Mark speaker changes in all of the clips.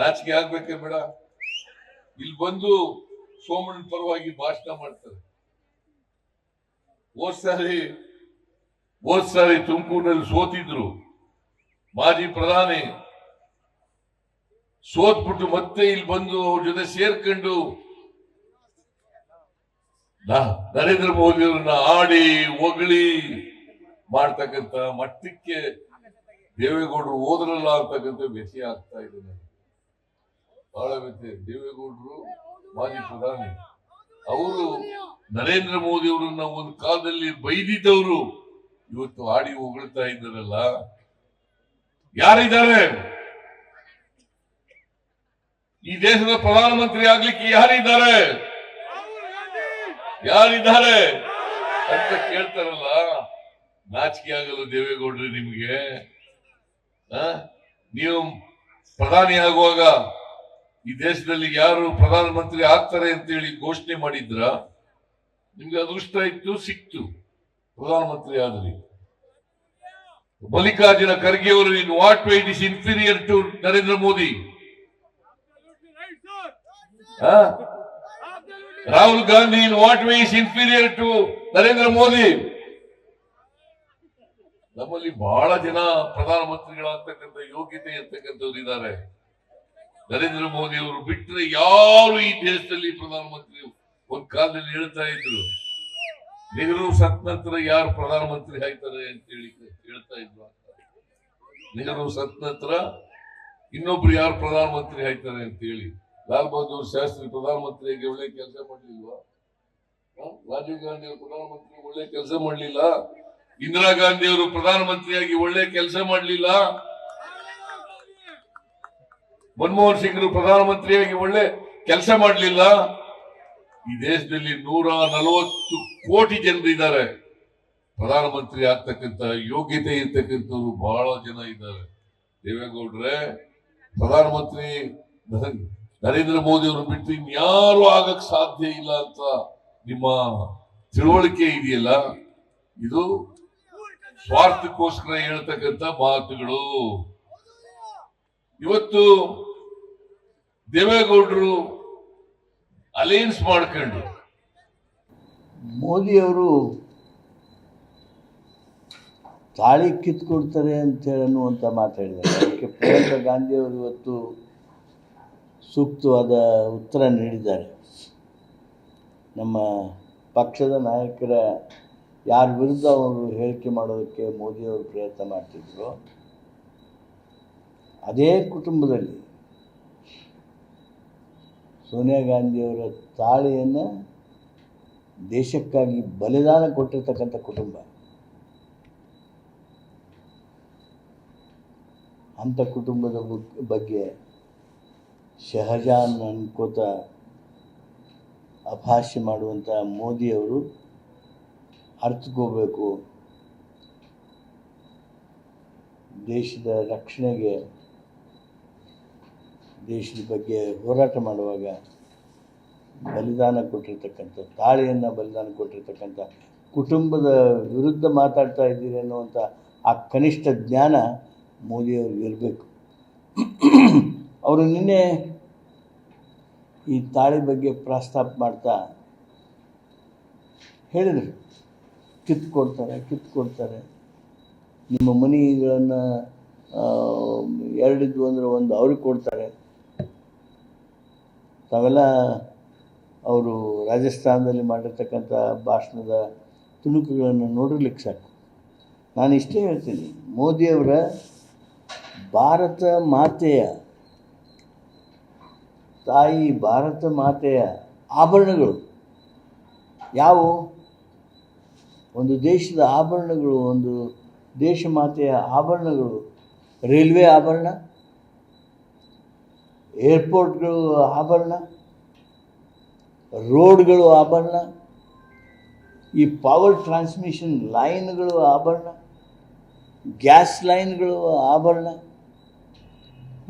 Speaker 1: ನಾಚಿಕೆ ಆಗ್ಬೇಕೆ ಬೇಡ. ಇಲ್ಲಿ ಬಂದು ಸೋಮಣ್ಣ ಪರವಾಗಿ ಭಾಷಣ ಮಾಡ್ತಾರೆ. ಹೋದ್ ಸಾರಿ ಹೋದ್ ಸಾರಿ ತುಮಕೂರಿನಲ್ಲಿ ಸೋತಿದ್ರು ಮಾಜಿ ಪ್ರಧಾನಿ. ಸೋತ್ಬಿಟ್ಟು ಮತ್ತೆ ಇಲ್ಲಿ ಬಂದು ಅವ್ರ ಜೊತೆ ಸೇರ್ಕೊಂಡು ನರೇಂದ್ರ ಮೋದಿ ಅವರನ್ನ ಆಡಿ, ಹೊಗಳಿ ಮಾಡ್ತಕ್ಕಂತ ಮಟ್ಟಕ್ಕೆ ದೇವೇಗೌಡರು ಹೋದ್ರಲ್ಲ ಅಂತಕ್ಕಂಥ ವ್ಯತ್ಯಯ ಆಗ್ತಾ ಇದೆ. ಬಹಳ ವ್ಯತ್ಯಯ ದೇವೇಗೌಡರು ಮಾಜಿ ಪ್ರಧಾನಿ. ಅವರು ನರೇಂದ್ರ ಮೋದಿ ಅವರನ್ನ ಒಂದು ಕಾಲದಲ್ಲಿ ಬೈದಿದ್ದವರು ಇವತ್ತು ಆಡಿ ಹೊಗಳ್ತಾ ಇದ್ದಾರಲ್ಲ. ಯಾರಿದ್ದಾರೆ? ಈ ದೇಶದ ಪ್ರಧಾನಮಂತ್ರಿ ಆಗ್ಲಿಕ್ಕೆ ಯಾರಿದ್ದಾರೆ? ಯಾರಿದ್ದಾರೆ? ಅಂತ ಕೇಳ್ತಾರಲ್ಲ. ನಾಚಿಕೆ ಆಗಲ್ಲ ದೇವೇಗೌಡ್ರಿ ನಿಮ್ಗೆ? ನೀವು ಪ್ರಧಾನಿ ಆಗುವಾಗ ಈ ದೇಶದಲ್ಲಿ ಯಾರು ಪ್ರಧಾನಮಂತ್ರಿ ಆಗ್ತಾರೆ ಅಂತೇಳಿ ಘೋಷಣೆ ಮಾಡಿದ್ರ, ನಿಮ್ಗೆ ಅದೃಷ್ಟ ಇತ್ತು, ಸಿಕ್ತು. ಪ್ರಧಾನಮಂತ್ರಿ ಆದ್ರಿ. ಮಲ್ಲಿಕಾರ್ಜುನ ಖರ್ಗೆ ಅವರು in what way it is inferior to Narendra Modi? Rahul Gandhi in what way is inferior to Narendra Modi? ನಮ್ಮಲ್ಲಿ ಬಹಳ ಜನ ಪ್ರಧಾನಮಂತ್ರಿಗಳಾಗ್ತಕ್ಕಂಥ ಯೋಗ್ಯತೆ ಇರ್ತಕ್ಕಂಥವ್ರು ಇದ್ದಾರೆ. ನರೇಂದ್ರ ಮೋದಿ ಅವರು ಬಿಟ್ಟರೆ ಯಾರು ಈ ದೇಶದಲ್ಲಿ ಪ್ರಧಾನಮಂತ್ರಿ ಒಂದ್ ಕಾಲದಲ್ಲಿ ಹೇಳ್ತಾ ಇದ್ರು, ನೆಹರು ಸತ್ ನಂತರ ಯಾರು ಪ್ರಧಾನಮಂತ್ರಿ ಆಯ್ತಾರೆ ಅಂತ ಹೇಳಿ ಹೇಳ್ತಾ ಇದ್ರು ನೆಹರು ಸತ್ ನಂತರ ಇನ್ನೊಬ್ರು ಯಾರು ಪ್ರಧಾನಮಂತ್ರಿ ಆಯ್ತಾರೆ ಅಂತ ಹೇಳಿ. ಲಾಲ್ ಬಹದ್ದೂರ್ ಶಾಸ್ತ್ರಿ ಪ್ರಧಾನಮಂತ್ರಿಯಾಗಿ ಒಳ್ಳೆ ಕೆಲಸ ಮಾಡ್ಲಿಲ್ವಾ? ರಾಜೀವ್ ಗಾಂಧಿ ಅವರು ಪ್ರಧಾನಮಂತ್ರಿ ಒಳ್ಳೆ ಕೆಲಸ ಮಾಡ್ಲಿಲ್ಲ? ಇಂದಿರಾ ಗಾಂಧಿ ಅವರು ಪ್ರಧಾನಮಂತ್ರಿಯಾಗಿ ಒಳ್ಳೆ ಕೆಲಸ ಮಾಡ್ಲಿಲ್ಲ? ಮನಮೋಹನ್ ಸಿಂಗ್ರು ಪ್ರಧಾನಮಂತ್ರಿಯಾಗಿ ಒಳ್ಳೆ ಕೆಲಸ ಮಾಡಲಿಲ್ಲ. ಈ ದೇಶದಲ್ಲಿ ನೂರ ನಲವತ್ತು ಕೋಟಿ ಜನರಿದ್ದಾರೆ ಪ್ರಧಾನಮಂತ್ರಿ ಆಗ್ತಕ್ಕಂಥ ಯೋಗ್ಯತೆ ಇರ್ತಕ್ಕಂಥವ್ರು ಬಹಳ ಜನ ಇದ್ದಾರೆ. ದೇವೇಗೌಡ್ರೆ, ಪ್ರಧಾನಮಂತ್ರಿ ನರೇಂದ್ರ ಮೋದಿ ಅವರು ಬಿಟ್ಟು ಇನ್ಯಾರು ಆಗಕ್ ಸಾಧ್ಯ ಇಲ್ಲ ಅಂತ ನಿಮ್ಮ ತಿಳುವಳಿಕೆ ಇದೆಯಲ್ಲ? ಇದು ಸ್ವಾರ್ಥಕ್ಕೋಸ್ಕರ ಹೇಳ್ತಕ್ಕಂಥ ಮಾತುಗಳು. ಇವತ್ತು ದೇವೇಗೌಡರು ಅಲೈನ್ಸ್ ಮಾಡ್ಕೊಂಡು.
Speaker 2: ಮೋದಿಯವರು ತಾಳಿ ಕಿತ್ಕೊಡ್ತಾರೆ ಅಂತೇಳಿ ಅನ್ನುವಂಥ ಮಾತಾಡಿದ್ದಾರೆ ಅದಕ್ಕೆ ಪ್ರಿಯಾಂಕಾ ಗಾಂಧಿಯವರು ಇವತ್ತು ಸೂಕ್ತವಾದ ಉತ್ತರ ನೀಡಿದ್ದಾರೆ. ನಮ್ಮ ಪಕ್ಷದ ನಾಯಕರ ಯಾರ ವಿರುದ್ಧ ಅವರು ಹೇಳಿಕೆ ಮಾಡೋದಕ್ಕೆ ಮೋದಿಯವರು ಪ್ರಯತ್ನ ಮಾಡ್ತಿದ್ರು. ಅದೇ ಕುಟುಂಬದಲ್ಲಿ ಸೋನಿಯಾ ಗಾಂಧಿಯವರ ತಾಳಿಯನ್ನು ದೇಶಕ್ಕಾಗಿ ಬಲಿದಾನ ಕೊಟ್ಟಿರ್ತಕ್ಕಂಥ ಕುಟುಂಬ. ಅಂಥ ಕುಟುಂಬದ ಬಗ್- ಬಗ್ಗೆ ಶಹಜಾನ್ ಅನ್ಕೋತ ಅಪಹಾಸ್ಯ ಮಾಡುವಂಥ ಮೋದಿಯವರು ಅರ್ಥಕೋಬೇಕು ದೇಶದ ರಕ್ಷಣೆಗೆ ದೇಶದ ಬಗ್ಗೆ ಹೋರಾಟ ಮಾಡುವಾಗ ಬಲಿದಾನ ಕೊಟ್ಟಿರ್ತಕ್ಕಂಥ, ತಾಳಿಯನ್ನು ಬಲಿದಾನ ಕೊಟ್ಟಿರ್ತಕ್ಕಂಥ, ಕುಟುಂಬದ ವಿರುದ್ಧ ಮಾತಾಡ್ತಾ ಇದ್ದೀರಿ ಅನ್ನುವಂಥ ಆ ಕನಿಷ್ಠ ಜ್ಞಾನ ಮೋದಿಯವ್ರಿಗೆ ಇರಬೇಕು. ಅವರು ನಿನ್ನೆ ಈ ತಾಳಿ ಬಗ್ಗೆ ಪ್ರಸ್ತಾಪ ಮಾಡ್ತಾ ಹೇಳಿದರು. ಕಿತ್ಕೊಡ್ತಾರೆ ಕಿತ್ಕೊಡ್ತಾರೆ. ನಿಮ್ಮ ಮನೆಗಳನ್ನು ಎರಡಿದ್ವು ಅಂದರೆ ಒಂದು ಅವ್ರಿಗೆ ಕೊಡ್ತಾರೆ. ತಾವೆಲ್ಲ ಅವರು ರಾಜಸ್ಥಾನದಲ್ಲಿ ಮಾಡಿರ್ತಕ್ಕಂಥ ಭಾಷಣದ ತುಣುಕುಗಳನ್ನು ನೋಡಿರ್ಲಿಕ್ಕೆ ಸಾಕು. ನಾನು ಇಷ್ಟೇ ಹೇಳ್ತೀನಿ ಮೋದಿಯವರ ಭಾರತ ಮಾತೆಯ, ತಾಯಿ ಭಾರತ ಮಾತೆಯ ಆಭರಣಗಳು ಯಾವುವು? ಒಂದು ದೇಶದ ಆಭರಣಗಳು, ಒಂದು ದೇಶ ಮಾತೆಯ ಆಭರಣಗಳು, ರೈಲ್ವೆ ಆಭರಣ ಏರ್ಪೋರ್ಟ್ಗಳು ಆಭರಣ, ರೋಡ್ಗಳು ಆಭರಣ, ಈ ಪವರ್ ಟ್ರಾನ್ಸ್ಮಿಷನ್ ಲೈನ್ಗಳು ಆಭರಣ ಗ್ಯಾಸ್ ಲೈನ್ಗಳು ಆಭರಣ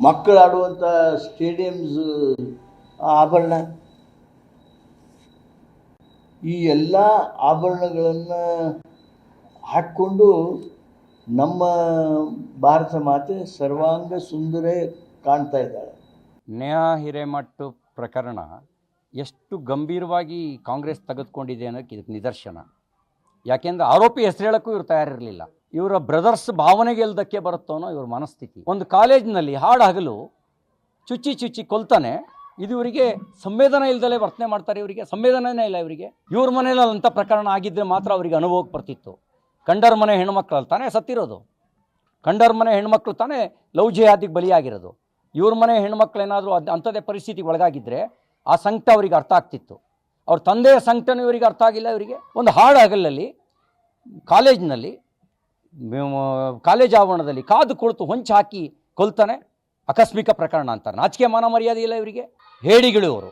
Speaker 2: ಮಕ್ಕಳು ಆಡುವಂಥ ಸ್ಟೇಡಿಯಮ್ಸ್ ಆಭರಣ. ಈ ಎಲ್ಲ ಆಭರಣಗಳನ್ನು ಹಾಕ್ಕೊಂಡು ನಮ್ಮ ಭಾರತ ಮಾತೆ ಸರ್ವಾಂಗ ಸುಂದರೇ ಕಾಣ್ತಾ ಇದ್ದಾಳೆ.
Speaker 3: ನೇಹಾ ಹಿರೇಮಠ್ ಪ್ರಕರಣ ಎಷ್ಟು ಗಂಭೀರವಾಗಿ ಕಾಂಗ್ರೆಸ್ ತೆಗೆದುಕೊಂಡಿದೆ ಅನ್ನೋಕ್ಕೆ ಇದಕ್ಕೆ ನಿದರ್ಶನ. ಯಾಕೆಂದ್ರೆ ಆರೋಪಿ ಹೆಸರು ಹೇಳೋಕ್ಕೂ ಇವ್ರು ತಯಾರಿರಲಿಲ್ಲ. ಇವರ ಬ್ರದರ್ಸ್ ಭಾವನೆಗೆ ಎಲ್ದಕ್ಕೆ ಬರುತ್ತೋ ಇವ್ರ ಮನಸ್ಥಿತಿ. ಒಂದು ಕಾಲೇಜಿನಲ್ಲಿ ಹಾಡು ಹಗಲು ಚುಚ್ಚಿ ಚುಚ್ಚಿ ಕೊಲ್ತಾನೆ. ಇದು ಇವರಿಗೆ ಸಂವೇದನೆ ಇಲ್ದಲೇ ವರ್ತನೆ ಮಾಡ್ತಾರೆ ಇವರಿಗೆ. ಸಂವೇದನೆನೇ ಇಲ್ಲ ಇವರಿಗೆ. ಇವ್ರ ಮನೇಲಿ ಅಂಥ ಪ್ರಕರಣ ಆಗಿದ್ದರೆ ಮಾತ್ರ ಅವರಿಗೆ ಅನುಭವಕ್ಕೆ ಬರ್ತಿತ್ತು. ಕಂಡರ ಮನೆ ಹೆಣ್ಮಕ್ಳಲ್ಲಿ ತಾನೇ ಸತ್ತಿರೋದು. ಕಂಡರ ಮನೆ ಹೆಣ್ಮಕ್ಳು ತಾನೇ ಲವ್ ಜಿಹಾದಿಗೆ ಬಲಿಯಾಗಿರೋದು. ಇವ್ರ ಮನೆ ಹೆಣ್ಮಕ್ಳೇನಾದರೂ ಅದು ಅಂಥದ್ದೇ ಪರಿಸ್ಥಿತಿಗೆ ಒಳಗಾಗಿದ್ದರೆ ಆ ಸಂಕಟ ಅವರಿಗೆ ಅರ್ಥ ಆಗ್ತಿತ್ತು. ಅವ್ರ ತಂದೆಯ ಸಂಕಟನೂ ಇವರಿಗೆ ಅರ್ಥ ಆಗಿಲ್ಲ ಇವರಿಗೆ. ಒಂದು ಹಾಡು ಹಗಲಲ್ಲಿ ಕಾಲೇಜಿನಲ್ಲಿ ಕಾಲೇಜ್ ಆವರಣದಲ್ಲಿ ಕಾದು ಕುಳಿತು ಹೊಂಚು ಹಾಕಿ ಕೊಲ್ತಾನೆ ಆಕಸ್ಮಿಕ ಪ್ರಕರಣ ಅಂತಾರೆ. ನಾಚಿಕೆ ಮಾನ ಮರ್ಯಾದೆ ಇಲ್ಲ ಇವರಿಗೆ. ಹೇಡಿಗಳು ಅವರು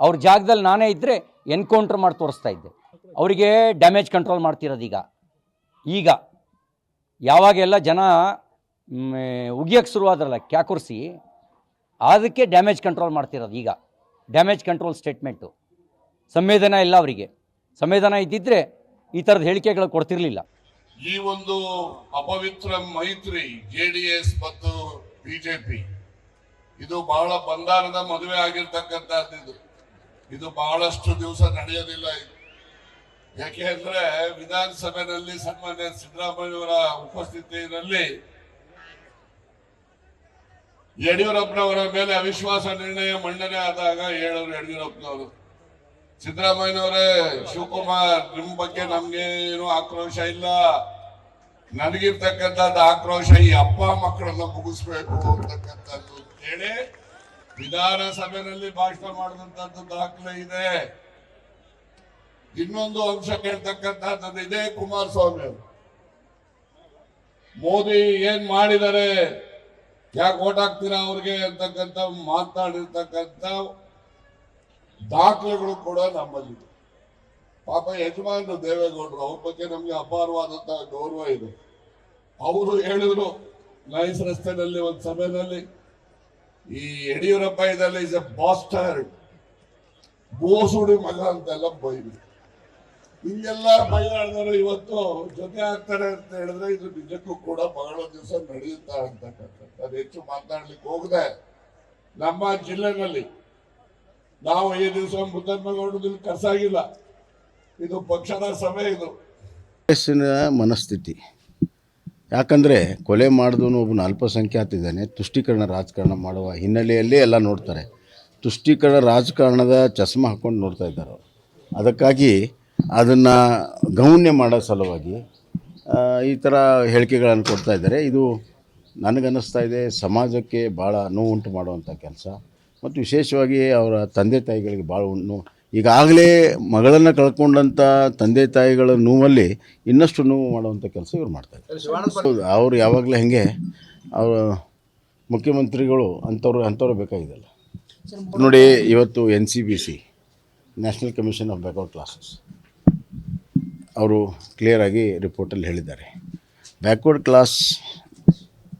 Speaker 3: ಅವ್ರ ಜಾಗದಲ್ಲಿ ನಾನೇ ಇದ್ದರೆ ಎನ್ಕೌಂಟ್ರ್ ಮಾಡಿ ತೋರಿಸ್ತಾ ಇದ್ದೆ. ಅವರಿಗೆ ಡ್ಯಾಮೇಜ್ ಕಂಟ್ರೋಲ್ ಮಾಡ್ತಿರೋದು ಈಗ. ಈಗ ಯಾವಾಗೆಲ್ಲ ಜನ ಉಗಿಯೋಕ್ಕೆ ಶುರುವಾದ್ರಲ್ಲ ಕ್ಯಾಕುರ್ಸಿ ಅದಕ್ಕೆ ಡ್ಯಾಮೇಜ್ ಕಂಟ್ರೋಲ್ ಮಾಡ್ತಿರೋದು ಈಗ. ಡ್ಯಾಮೇಜ್ ಕಂಟ್ರೋಲ್ ಸ್ಟೇಟ್ಮೆಂಟು ಸಂವೇದನೆ ಇಲ್ಲ ಅವರಿಗೆ. ಸಂವೇದನೆ ಇದ್ದಿದ್ದರೆ ಈ ಥರದ ಹೇಳಿಕೆಗಳು ಕೊಡ್ತಿರ್ಲಿಲ್ಲ.
Speaker 4: ಈ ಒಂದು ಅಪವಿತ್ರ ಮೈತ್ರಿ ಜೆ ಡಿ ಎಸ್ ಮತ್ತು ಬಿಜೆಪಿ ಇದು ಬಹಳ ಬಂಗಾರದ ಮದುವೆ ಆಗಿರ್ತಕ್ಕಂಥದ್ದು ಇದು ಬಹಳಷ್ಟು ದಿವಸ ನಡೆಯೋದಿಲ್ಲ ಇದು. ಯಾಕೆ ಅಂದ್ರೆ ವಿಧಾನಸಭೆಯಲ್ಲಿ ಸನ್ಮಾನ್ಯ ಸಿದ್ದರಾಮಯ್ಯವರ ಉಪಸ್ಥಿತಿಯಲ್ಲಿ ಯಡಿಯೂರಪ್ಪನವರ ಮೇಲೆ ಅವಿಶ್ವಾಸ ನಿರ್ಣಯ ಮಂಡನೆ ಆದಾಗ ಹೇಳೋರು ಯಡಿಯೂರಪ್ಪನವರು. ಸಿದ್ದರಾಮಯ್ಯನವರೇ, ಶಿವಕುಮಾರ್, ನಿಮ್ ಬಗ್ಗೆ ನಮ್ಗೆ ಏನು ಆಕ್ರೋಶ ಇಲ್ಲ. ನನಗಿರ್ತಕ್ಕಂಥದ್ದು ಆಕ್ರೋಶ ಈ ಅಪ್ಪ ಮಕ್ಕಳನ್ನ ಮುಗಿಸ್ಬೇಕು ಅಂತಕ್ಕಂಥದ್ದು ಹೇಳಿ ವಿಧಾನಸಭೆಯಲ್ಲಿ ಭಾಷಣ ಮಾಡಿದಂತದ್ದು ದಾಖಲೆ ಇದೆ. ಇನ್ನೊಂದು ಅಂಶ ಕೇಳ್ತಕ್ಕಂಥದ್ದು ಇದೇ ಕುಮಾರಸ್ವಾಮಿ ಮೋದಿ ಏನ್ ಮಾಡಿದ್ದಾರೆ? ಯಾಕೆ ಓಟ್ ಹಾಕ್ತೀರಾ ಅವ್ರಿಗೆ ಅಂತಕ್ಕಂಥ ಮಾತನಾಡಿರ್ತಕ್ಕಂಥ ದಾಖಲೆಗಳು ಕೂಡ ನಮ್ಮಲ್ಲಿದೆ ಪಾಪ ಯಜಮಾನರು ದೇವೇಗೌಡರು ಅವ್ರ ಬಗ್ಗೆ ನಮ್ಗೆ ಅಪಾರವಾದಂತಹ ಗೌರವ ಇದೆ. ಅವರು ಹೇಳಿದ್ರು, ನೈಸ್ ರಸ್ತೆನಲ್ಲಿ, ಒಂದು ಸಭೆಯಲ್ಲಿ ಈ ಯಡಿಯೂರಪ್ಪ ಇದೆಲ್ಲ ಇಸ್ ಎ ಬಾಸ್ಟರ್ ಬೋಸುಡಿ ಮಗ ಅಂತೆಲ್ಲ ಬೈದ್ರು. ಹಿಂಗೆಲ್ಲ ಬೈದಾಡಿದವರು ಇವತ್ತು ಜೊತೆ ಆಗ್ತಾರೆ ಅಂತ ಹೇಳಿದ್ರೆ ಇದು ನಿಜಕ್ಕೂ ಕೂಡ ಬಹಳ ದಿವಸ ನಡೆಯುತ್ತಾ ಅಂತಕ್ಕಂಥದ್ದು. ಅದು ಹೆಚ್ಚು ಮಾತನಾಡ್ಲಿಕ್ಕೆ ಹೋಗದೆ ನಮ್ಮ ಜಿಲ್ಲೆನಲ್ಲಿ ನಾವು ಈ ದಿವಸ ಮುದ್ದಮ್ಮಗೌಡದಲ್ಲಿ ಕರ್ಸಾಗಿಲ್ಲ. ಇದು ಪಕ್ಷದ ಸಭೆ ಇದು.
Speaker 5: ಕಾಂಗ್ರೆಸ್ಸಿನ ಮನಸ್ಥಿತಿ. ಯಾಕಂದರೆ ಕೊಲೆ ಮಾಡಿದವನು ಒಬ್ಬನು ಅಲ್ಪಸಂಖ್ಯಾತ ಇದ್ದಾನೆ ತುಷ್ಟೀಕರಣ ರಾಜಕಾರಣ ಮಾಡುವ ಹಿನ್ನೆಲೆಯಲ್ಲಿ ಎಲ್ಲ ನೋಡ್ತಾರೆ. ತುಷ್ಟೀಕರಣ ರಾಜಕಾರಣದ ಚಸ್ಮ ಹಾಕ್ಕೊಂಡು ನೋಡ್ತಾ ಇದ್ದಾರೆ ಅದಕ್ಕಾಗಿ ಅದನ್ನು ಗೌಣ್ಯ ಮಾಡೋ ಸಲುವಾಗಿ ಈ ಥರ ಹೇಳಿಕೆಗಳನ್ನು ಕೊಡ್ತಾ ಇದ್ದಾರೆ. ಇದು ನನಗನ್ನಿಸ್ತಾ ಇದೆ ಸಮಾಜಕ್ಕೆ ಭಾಳ ನೋವುಂಟು ಮಾಡುವಂಥ ಕೆಲಸ. ಮತ್ತು ವಿಶೇಷವಾಗಿ ಅವರ ತಂದೆ ತಾಯಿಗಳಿಗೆ ಭಾಳ ನೋವು ಈಗಾಗಲೇ ಮಗಳನ್ನು ಕಳ್ಕೊಂಡಂಥ ತಂದೆ ತಾಯಿಗಳ ನೋವಲ್ಲಿ ಇನ್ನಷ್ಟು ನೋವು ಮಾಡುವಂಥ ಕೆಲಸ ಇವ್ರು ಮಾಡ್ತಾಯಿದ್ದಾರೆ. ಹೌದು ಅವ್ರು ಯಾವಾಗಲೂ ಹಾಗೆ ಅವರ ಮುಖ್ಯಮಂತ್ರಿಗಳು ಅಂಥವ್ರು ಅಂಥವ್ರು ಬೇಕಾಗಿದ್ದಲ್ಲ. ನೋಡಿ ಇವತ್ತು N C B C national commission of backward classes ಅವರು ಕ್ಲಿಯರಾಗಿ ರಿಪೋರ್ಟಲ್ಲಿ ಹೇಳಿದ್ದಾರೆ. ಬ್ಯಾಕ್ವರ್ಡ್ ಕ್ಲಾಸ್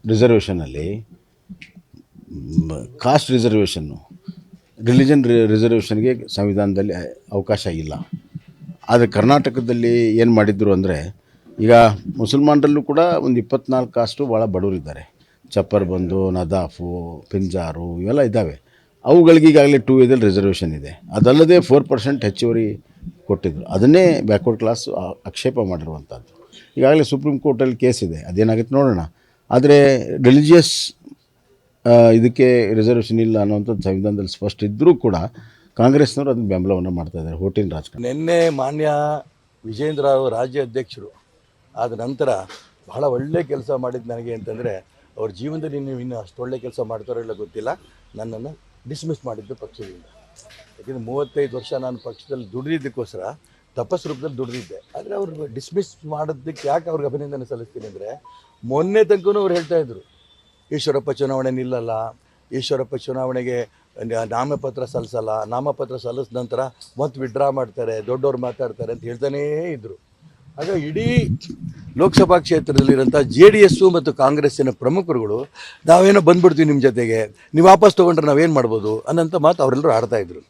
Speaker 5: ರಿಸರ್ವೇಷನಲ್ಲಿ ಕಾಸ್ಟ್ ರಿಸರ್ವೇಷನ್ನು ರಿಲಿಜನ್ ರಿಸರ್ವೇಷನ್ಗೆ ಸಂವಿಧಾನದಲ್ಲಿ ಅವಕಾಶ ಇಲ್ಲ. ಆದರೆ ಕರ್ನಾಟಕದಲ್ಲಿ ಏನು ಮಾಡಿದ್ರು ಅಂದರೆ, ಈಗ ಮುಸಲ್ಮಾನರಲ್ಲೂ ಕೂಡ ಒಂದು ಇಪ್ಪತ್ನಾಲ್ಕು ಕಾಸ್ಟು ಭಾಳ ಬಡವರಿದ್ದಾರೆ. ಚಪ್ಪರ್ ಬಂದು, ನದಾಫು, ಪಿಂಜಾರು ಇವೆಲ್ಲ ಇದ್ದಾವೆ. ಅವುಗಳಿಗೆ ಈಗಾಗಲೇ ಟೂ ಇದಲ್ಲಿ ರಿಸರ್ವೇಷನ್ ಇದೆ. ಅದಲ್ಲದೆ ಫೋರ್ ಪರ್ಸೆಂಟ್ ಹೆಚ್ಚುವರಿ ಕೊಟ್ಟಿದ್ದರು ಅದನ್ನೇ ಬ್ಯಾಕ್ವರ್ಡ್ ಕ್ಲಾಸ್ ಆಕ್ಷೇಪ ಮಾಡಿರುವಂಥದ್ದು ಈಗಾಗಲೇ ಸುಪ್ರೀಂ ಕೋರ್ಟಲ್ಲಿ ಕೇಸ್ ಇದೆ. ಅದೇನಾಗುತ್ತೆ ನೋಡೋಣ. ಆದರೆ ರಿಲಿಜಿಯಸ್ ಇದಕ್ಕೆ ರಿಸರ್ವೇಷನ್ ಇಲ್ಲ ಅನ್ನೋಂಥದ್ದು ಸಂವಿಧಾನದಲ್ಲಿ ಸ್ಪಷ್ಟ ಇದ್ದರೂ ಕೂಡ ಕಾಂಗ್ರೆಸ್ನವರು ಅದನ್ನು ಬೆಂಬಲವನ್ನು ಮಾಡ್ತಾ ಇದ್ದಾರೆ, ಹೋಟೆಲ್ ರಾಜಕಾರಣ.
Speaker 6: ನಿನ್ನೆ ಮಾನ್ಯ ವಿಜೇಂದ್ರ ಅವರು ರಾಜ್ಯ ಅಧ್ಯಕ್ಷರು ಆದ ನಂತರ ಬಹಳ ಒಳ್ಳೆ ಕೆಲಸ ಮಾಡಿದ್ದು ನನಗೆ ಅಂತಂದರೆ ಅವ್ರ ಜೀವನದಲ್ಲಿ ನೀವು ಇನ್ನೂ ಅಷ್ಟು ಒಳ್ಳೆ ಕೆಲಸ ಮಾಡ್ತಾರೋ ಇಲ್ಲ ಗೊತ್ತಿಲ್ಲ, ನನ್ನನ್ನು ಡಿಸ್ಮಿಸ್ ಮಾಡಿದ್ದು ಪಕ್ಷದಿಂದ. ಯಾಕೆಂದರೆ ಮೂವತ್ತೈದು ವರ್ಷ ನಾನು ಪಕ್ಷದಲ್ಲಿ ದುಡಿದಿದ್ದಕ್ಕೋಸ್ಕರ ತಪಸ್ ರೂಪದಲ್ಲಿ ದುಡಿದಿದ್ದೆ. ಆದರೆ ಅವ್ರು ಡಿಸ್ಮಿಸ್ ಮಾಡೋದಕ್ಕೆ ಯಾಕೆ ಅವ್ರಿಗೆ ಅಭಿನಂದನೆ ಸಲ್ಲಿಸ್ತೀನಿ ಅಂದರೆ ಮೊನ್ನೆ ತನಕನೂ ಅವ್ರು ಹೇಳ್ತಾ ಇದ್ರು, ಈಶ್ವರಪ್ಪ ಚುನಾವಣೆ ನಿಲ್ಲಲ್ಲ, ಈಶ್ವರಪ್ಪ ಚುನಾವಣೆಗೆ ನಾಮಪತ್ರ ಸಲ್ಲಿಸಲ್ಲ, ನಾಮಪತ್ರ ಸಲ್ಲಿಸಿದ ನಂತರ ಮತ್ತೆ ವಿಡ್ರಾ ಮಾಡ್ತಾರೆ, ದೊಡ್ಡವ್ರು ಮಾತಾಡ್ತಾರೆ ಅಂತ ಹೇಳ್ತಾನೇ ಇದ್ದರು ಆಗ ಇಡೀ ಲೋಕಸಭಾ ಕ್ಷೇತ್ರದಲ್ಲಿರೋಂಥ ಜೆ ಡಿ ಎಸ್ಸು ಮತ್ತು ಕಾಂಗ್ರೆಸ್ಸಿನ ಪ್ರಮುಖರುಗಳು, ನಾವೇನೋ ಬಂದ್ಬಿಡ್ತೀವಿ ನಿಮ್ಮ ಜೊತೆಗೆ, ನೀವು ವಾಪಸ್ ತೊಗೊಂಡ್ರೆ ನಾವೇನು ಮಾಡ್ಬೋದು ಅನ್ನೋಂಥ ಮಾತು ಅವರೆಲ್ಲರೂ ಆಡ್ತಾ ಇದ್ರು.